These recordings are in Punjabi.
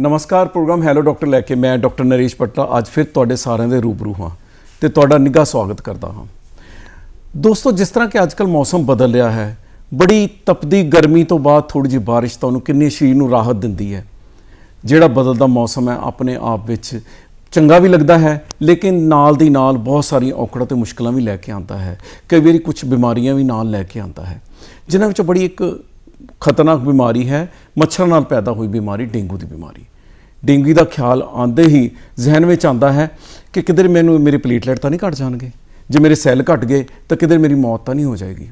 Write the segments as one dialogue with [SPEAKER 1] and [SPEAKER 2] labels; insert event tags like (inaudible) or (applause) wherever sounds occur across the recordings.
[SPEAKER 1] ਨਮਸਕਾਰ ਪ੍ਰੋਗਰਾਮ ਹੈਲੋ ਡਾਕਟਰ ਲੈ ਕੇ ਮੈਂ ਡਾਕਟਰ ਨਰੇਸ਼ ਪਟਲਾ ਅੱਜ ਫਿਰ ਤੁਹਾਡੇ ਸਾਰਿਆਂ ਦੇ ਰੂਬਰੂ ਹਾਂ ਤੇ ਤੁਹਾਡਾ ਨਿੱਘਾ ਸਵਾਗਤ ਕਰਦਾ ਹਾਂ। ਦੋਸਤੋ, ਜਿਸ ਤਰ੍ਹਾਂ ਕਿ ਅੱਜਕੱਲ ਮੌਸਮ ਬਦਲ ਰਿਹਾ ਹੈ, ਬੜੀ ਤਪਦੀ ਗਰਮੀ ਤੋਂ ਬਾਅਦ ਥੋੜੀ ਜਿਹੀ ਬਾਰਿਸ਼ ਤੁਹਾਨੂੰ ਕਿੰਨੀ ਸਰੀਰ ਨੂੰ ਰਾਹਤ ਦਿੰਦੀ ਹੈ। ਜਿਹੜਾ ਬਦਲਦਾ ਮੌਸਮ ਹੈ, ਆਪਣੇ ਆਪ ਵਿੱਚ ਚੰਗਾ ਵੀ ਲੱਗਦਾ ਹੈ, ਲੇਕਿਨ ਨਾਲ ਦੀ ਨਾਲ ਬਹੁਤ ਸਾਰੀਆਂ ਔਕੜਾਂ ਤੇ ਮੁਸ਼ਕਲਾਂ ਵੀ ਲੈ ਕੇ ਆਉਂਦਾ ਹੈ। ਕਈ ਵਾਰੀ ਕੁਝ ਬਿਮਾਰੀਆਂ ਵੀ ਨਾਲ ਲੈ ਕੇ ਆਉਂਦਾ ਹੈ। ਜਿਨ੍ਹਾਂ ਵਿੱਚੋਂ ਬੜੀ ਇੱਕ ਖਤਰਨਾਕ ਬਿਮਾਰੀ ਹੈ, ਮੱਛਰਾਂ ਨਾਲ ਪੈਦਾ ਹੋਈ ਬਿਮਾਰੀ, ਡੇਂਗੂ ਦੀ ਬਿਮਾਰੀ। ਡੇਂਗੂ ਦਾ ਖਿਆਲ ਆਉਂਦੇ ਹੀ ਜ਼ਿਹਨ ਵਿੱਚ ਆਉਂਦਾ ਹੈ ਕਿ ਕਿਧਰ ਮੈਨੂੰ ਮੇਰੇ ਪਲੇਟਲੈਟ ਤਾਂ ਨਹੀਂ ਘਟ ਜਾਣਗੇ? ਜੇ ਮੇਰੇ ਸੈੱਲ ਘਟ ਗਏ, ਤਾਂ ਕਿਧਰ ਮੇਰੀ ਮੌਤ ਤਾਂ ਨਹੀਂ ਹੋ ਜਾਏਗੀ?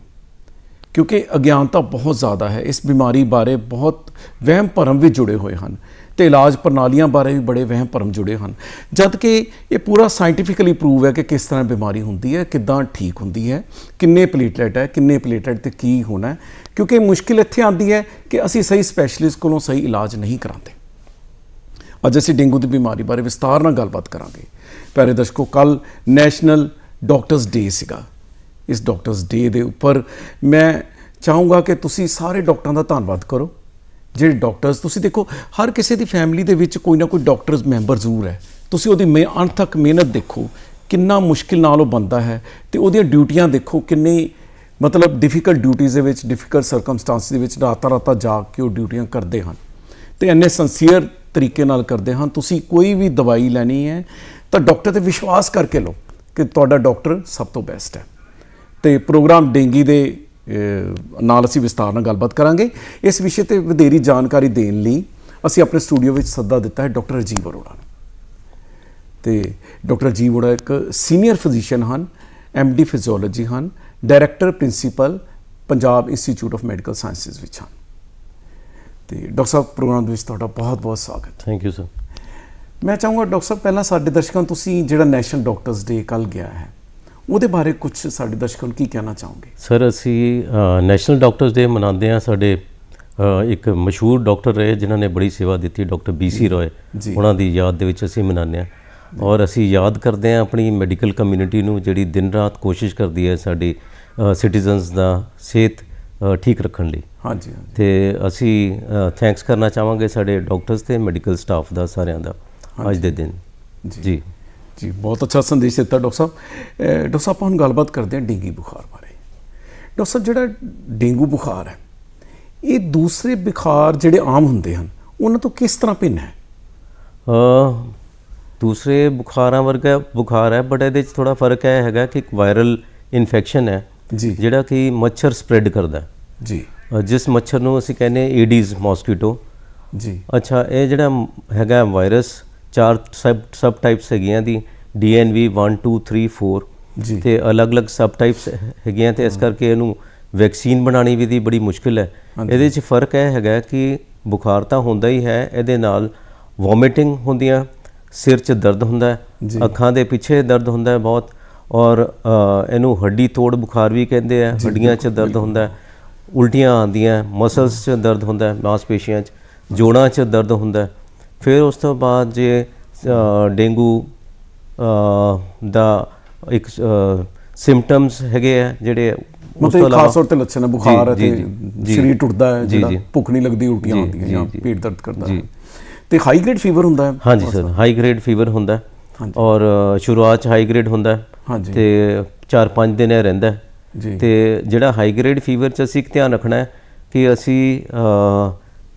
[SPEAKER 1] ਕਿਉਂਕਿ ਅਗਿਆਨਤਾ ਬਹੁਤ ਜ਼ਿਆਦਾ ਹੈ। ਇਸ ਬਿਮਾਰੀ ਬਾਰੇ ਬਹੁਤ ਵਹਿਮ ਭਰਮ ਵੀ ਜੁੜੇ ਹੋਏ ਹਨ ਤੇ ਇਲਾਜ ਪ੍ਰਣਾਲੀਆਂ ਬਾਰੇ ਵੀ ਬੜੇ ਵਹਿਮ ਭਰਮ ਜੁੜੇ ਹਨ। ਜਦ ਕਿ ਇਹ ਪੂਰਾ ਸਾਇੰਟੀਫਿਕਲੀ ਪ੍ਰੂਵ ਹੈ ਕਿ ਕਿਸ ਤਰ੍ਹਾਂ ਬਿਮਾਰੀ ਹੁੰਦੀ ਹੈ, ਕਿੱਦਾਂ ਠੀਕ ਹੁੰਦੀ ਹੈ, ਕਿੰਨੇ ਪਲੇਟਲੈਟ ਹੈ, ਕਿੰਨੇ ਪਲੇਟਲੈਟ ਤੇ ਕੀ ਹੋਣਾ ਕਿਉਂਕਿ ਮੁਸ਼ਕਿਲ ਇੱਥੇ ਆਉਂਦੀ ਹੈ ਕਿ ਅਸੀਂ ਸਹੀ ਸਪੈਸ਼ਲਿਸਟ ਕੋਲੋਂ ਸਹੀ ਇਲਾਜ ਨਹੀਂ ਕਰਾਉਂਦੇ। ਅੱਜ ਅਸੀਂ ਡੇਂਗੂ ਦੀ ਬਿਮਾਰੀ ਬਾਰੇ ਵਿਸਤਾਰ ਨਾਲ ਗੱਲਬਾਤ ਕਰਾਂਗੇ। ਪਿਆਰੇ ਦਰਸ਼ਕੋ ਕੱਲ ਨੈਸ਼ਨਲ ਡਾਕਟਰਸ ਡੇ ਸੀਗਾ। ਇਸ ਡਾਕਟਰਸ ਡੇ ਦੇ ਉੱਪਰ ਮੈਂ ਚਾਹੂੰਗਾ ਕਿ ਤੁਸੀਂ ਸਾਰੇ ਡਾਕਟਰਾਂ ਦਾ ਧੰਨਵਾਦ ਕਰੋ। ਜਿਹੜੇ ਡਾਕਟਰਸ, ਤੁਸੀਂ ਦੇਖੋ, ਹਰ ਕਿਸੇ ਦੀ ਫੈਮਿਲੀ ਦੇ ਵਿੱਚ ਕੋਈ ਨਾ ਕੋਈ ਡਾਕਟਰਸ ਮੈਂਬਰ ਜ਼ਰੂਰ ਹੈ। ਤੁਸੀਂ ਉਹਦੀ ਮਿਹ ਅਣਥੱਕ ਮਿਹਨਤ ਦੇਖੋ, ਕਿੰਨਾ ਮੁਸ਼ਕਿਲ ਨਾਲ ਉਹ ਬੰਦਾ ਹੈ ਤੇ ਉਹਦੀਆਂ ਡਿਊਟੀਆਂ ਦੇਖੋ, ਕਿੰਨੀ ਮਤਲਬ ਡਿਫਿਕਲਟ ਡਿਊਟੀਆਂ ਦੇ ਵਿੱਚ ਡਿਫਿਕਲਟ ਸਰਕਮਸਟੈਂਸ ਦੇ ਵਿੱਚ ਰਾਤਾਂ ਰਾਤਾਂ ਜਾ ਕੇ ਉਹ ਡਿਊਟੀਆਂ ਕਰਦੇ ਹਨ। ਤੇ ਇੰਨੇ ਸੰਸੀਅਰ ਤਰੀਕੇ ਨਾਲ ਕਰਦੇ ਹਾਂ। ਤੁਸੀਂ ਕੋਈ ਵੀ ਦਵਾਈ ਲੈਣੀ ਹੈ, ਤਾਂ ਡਾਕਟਰ ਤੇ ਵਿਸ਼ਵਾਸ ਕਰਕੇ ਲਓ ਕਿ ਤੁਹਾਡਾ ਡਾਕਟਰ ਸਭ ਤੋਂ ਬੈਸਟ ਹੈ। ਤੇ ਪ੍ਰੋਗਰਾਮ ਡੇਂਗੀ ਦੇ ਨਾਲ ਅਸੀਂ ਵਿਸਤਾਰ ਨਾਲ ਗੱਲਬਾਤ ਕਰਾਂਗੇ। ਇਸ ਵਿਸ਼ੇ ਤੇ ਵਧੇਰੀ ਜਾਣਕਾਰੀ ਦੇਣ ਲਈ ਅਸੀਂ ਆਪਣੇ ਸਟੂਡੀਓ ਵਿੱਚ ਸੱਦਾ ਦਿੱਤਾ ਹੈ ਡਾਕਟਰ ਅਜੀਵ ਅਰੋੜਾ। ਨੂੰ ਤੇ ਡਾਕਟਰ ਅਜੀਵ ਅਰੋੜਾ ਇੱਕ ਸੀਨੀਅਰ ਫਿਜ਼ੀਸ਼ੀਅਨ ਹਨ ਡੀ ਫਿਜ਼ੀਓਲੋਜੀ ਹਨ, director, principal, Punjab institute of medical sciences ਵਿੱਚ ਹਨ। ਤੇ ਡਾਕਟਰ ਸਾਹਿਬ ਪ੍ਰੋਗਰਾਮ ਦੇ ਵਿੱਚ ਤੁਹਾਡਾ ਬਹੁਤ-ਬਹੁਤ ਸਵਾਗਤ।
[SPEAKER 2] ਥੈਂਕ ਯੂ ਸਰ
[SPEAKER 1] ਮੈਂ ਚਾਹੂੰਗਾ ਡਾਕਟਰ ਸਾਹਿਬ ਪਹਿਲਾਂ ਸਾਡੇ ਦਰਸ਼ਕਾਂ ਨੂੰ ਤੁਸੀਂ ਜਿਹੜਾ ਨੈਸ਼ਨਲ ਡਾਕਟਰਸ ਡੇ ਕੱਲ ਗਿਆ ਹੈ ਉਹਦੇ ਬਾਰੇ ਕੁਝ ਸਾਡੇ ਦਰਸ਼ਕਾਂ ਨੂੰ ਕੀ ਕਹਿਣਾ ਚਾਹੋਗੇ?
[SPEAKER 2] ਸਰ ਅਸੀਂ ਨੈਸ਼ਨਲ ਡਾਕਟਰਸ ਡੇ ਮਨਾਉਂਦੇ ਹਾਂ। ਸਾਡੇ ਇੱਕ ਮਸ਼ਹੂਰ ਡਾਕਟਰ ਰਹੇ ਜਿਨ੍ਹਾਂ ਨੇ ਬੜੀ ਸੇਵਾ ਦਿੱਤੀ ਡਾਕਟਰ ਬੀਸੀ ਰੋਏ। ਉਹਨਾਂ ਦੀ ਯਾਦ ਦੇ ਵਿੱਚ ਅਸੀਂ ਮਨਾਉਂਦੇ ਹਾਂ। ਔਰ ਅਸੀਂ ਯਾਦ ਕਰਦੇ ਹਾਂ ਆਪਣੀ ਮੈਡੀਕਲ ਕਮਿਊਨਿਟੀ ਨੂੰ ਜਿਹੜੀ ਦਿਨ ਰਾਤ ਕੋਸ਼ਿਸ਼ ਕਰਦੀ ਹੈ ਸਾਡੀ ਸਿਟੀਜ਼ਨਸ ਦਾ ਸਿਹਤ ਠੀਕ ਰੱਖਣ ਲਈ।
[SPEAKER 1] ਹਾਂਜੀ ਹਾਂਜੀ।
[SPEAKER 2] ਤੇ ਅਸੀਂ ਥੈਂਕਸ ਕਰਨਾ ਚਾਹਾਂਗੇ ਸਾਡੇ ਡਾਕਟਰਸ ਤੇ ਮੈਡੀਕਲ ਸਟਾਫ ਦਾ ਸਾਰਿਆਂ ਦਾ ਅੱਜ ਦੇ ਦਿਨ।
[SPEAKER 1] ਜੀ।
[SPEAKER 2] ਜੀ।
[SPEAKER 1] ਬਹੁਤ ਅੱਛਾ ਸੰਦੇਸ਼ ਦਿੱਤਾ ਡਾਕਟਰ ਸਾਹਿਬ। ਡਾਕਟਰ ਸਾਹਿਬ ਆਪਾਂ ਹੁਣ ਗੱਲਬਾਤ ਕਰਦੇ ਹਾਂ ਡੇਂਗੂ ਬੁਖਾਰ ਬਾਰੇ। ਡਾਕਟਰ ਸਾਹਿਬ ਜਿਹੜਾ ਡੇਂਗੂ ਬੁਖਾਰ ਹੈ ਇਹ ਦੂਸਰੇ ਬੁਖਾਰ ਜਿਹੜੇ ਆਮ ਹੁੰਦੇ ਹਨ ਉਹਨਾਂ ਤੋਂ ਕਿਸ ਤਰ੍ਹਾਂ ਭਿੰਨ ਹੈ?
[SPEAKER 2] ਅ ਦੂਸਰੇ ਬੁਖਾਰਾਂ ਵਰਗਾ ਬੁਖਾਰ ਹੈ ਬਟ ਇਹਦੇ 'ਚ ਥੋੜਾ ਫ਼ਰਕ ਇਹ ਹੈਗਾ ਕਿ ਇੱਕ ਵਾਇਰਲ ਇਨਫੈਕਸ਼ਨ ਹੈ।
[SPEAKER 1] ਜੀ।
[SPEAKER 2] ਜਿਹੜਾ ਕਿ ਮੱਛਰ ਸਪਰੈਡ ਕਰਦਾ ਹੈ।
[SPEAKER 1] ਜੀ।
[SPEAKER 2] ਜਿਸ ਮੱਛਰ ਨੂੰ ਅਸੀਂ ਕਹਿੰਦੇ ਏਡੀਜ਼ ਮੋਸਕੀਟੋ
[SPEAKER 1] ਜੀ।
[SPEAKER 2] ਅੱਛਾ ਇਹ ਜਿਹੜਾ ਹੈਗਾ ਵਾਇਰਸ ਚਾਰ ਸਬ ਸਬ ਟਾਈਪਸ ਹੈਗੀਆਂ ਦੀ ਡੀਐਨਵੀ 1 2 3 4
[SPEAKER 1] ਜੀ।
[SPEAKER 2] ਤੇ ਅਲੱਗ-ਅਲੱਗ ਸਬ ਟਾਈਪਸ ਹੈਗੀਆਂ ਤੇ ਇਸ ਕਰਕੇ ਇਹਨੂੰ ਵੈਕਸੀਨ ਬਣਾਉਣੀ ਵੀ ਦੀ ਬੜੀ ਮੁਸ਼ਕਿਲ ਹੈ। ਇਹਦੇ 'ਚ ਫ਼ਰਕ ਇਹ ਹੈਗਾ ਕਿ ਬੁਖਾਰ ਤਾਂ ਹੁੰਦਾ ਹੀ ਹੈ ਇਹਦੇ ਨਾਲ ਵੋਮਿਟਿੰਗ ਹੁੰਦੀਆਂ ਸਿਰ 'ਚ ਦਰਦ ਹੁੰਦਾ। ਅੱਖਾਂ ਦੇ ਪਿੱਛੇ ਦਰਦ ਹੁੰਦਾ ਬਹੁਤ। ਔਰ ਇਹਨੂੰ ਹੱਡੀ ਤੋੜ ਬੁਖਾਰ ਵੀ ਕਹਿੰਦੇ ਆ ਹੱਡੀਆਂ 'ਚ ਦਰਦ ਹੁੰਦਾ ਉਲਟੀਆਂ ਆਉਂਦੀਆਂ ਮਸਲਸ 'ਚ ਦਰਦ ਹੁੰਦਾ ਮਾਸਪੇਸ਼ੀਆਂ 'ਚ ਜੋੜਾਂ 'ਚ ਦਰਦ ਹੁੰਦਾ ਫਿਰ ਉਸ ਤੋਂ ਬਾਅਦ ਜੇ ਡੇਂਗੂ ਦਾ ਇੱਕ ਸਿੰਪਟਮਸ ਹੈਗੇ ਆ ਜਿਹੜੇ ਉਸ ਤੋਂ
[SPEAKER 1] ਖਾਸ ਤੌਰ ਤੇ ਲੱਛਣ ਹੈ ਬੁਖਾਰ ਹੈ
[SPEAKER 2] ਜੀ,
[SPEAKER 1] ਤੇ
[SPEAKER 2] ਜੀ, ਜੀ।
[SPEAKER 1] ਸਰੀਰ ਟੁੱਟਦਾ ਹੈ ਜਿਹੜਾ। ਭੁੱਖ ਨਹੀਂ ਲੱਗਦੀ ਉਲਟੀਆਂ ਆਉਂਦੀਆਂ
[SPEAKER 2] ਜੀ।
[SPEAKER 1] ਪੇਟ ਦਰਦ ਕਰਦਾ। ਹੈ ਤੇ ਹਾਈ ਗ੍ਰੇਡ ਫੀਵਰ ਹੁੰਦਾ ਹੈ
[SPEAKER 2] ਹਾਂਜੀ ਸਰ ਹਾਈ ਗ੍ਰੇਡ ਫੀਵਰ ਹੁੰਦਾ ਹੈ। ਔਰ ਸ਼ੁਰੂਆਤ 'ਚ ਹਾਈ ਗ੍ਰੇਡ ਹੁੰਦਾ ਹੈ
[SPEAKER 1] ਹਾਂਜੀ।
[SPEAKER 2] ਤੇ 4-5 ਦਿਨ ਇਹ ਰਹਿੰਦਾ ਹੈ।
[SPEAKER 1] ਜੀ।
[SPEAKER 2] ਤੇ ਜਿਹੜਾ ਹਾਈ ਗ੍ਰੇਡ ਫੀਵਰ 'ਚ ਅਸੀਂ ਇੱਕ ਧਿਆਨ ਰੱਖਣਾ ਹੈ ਕਿ ਅਸੀਂ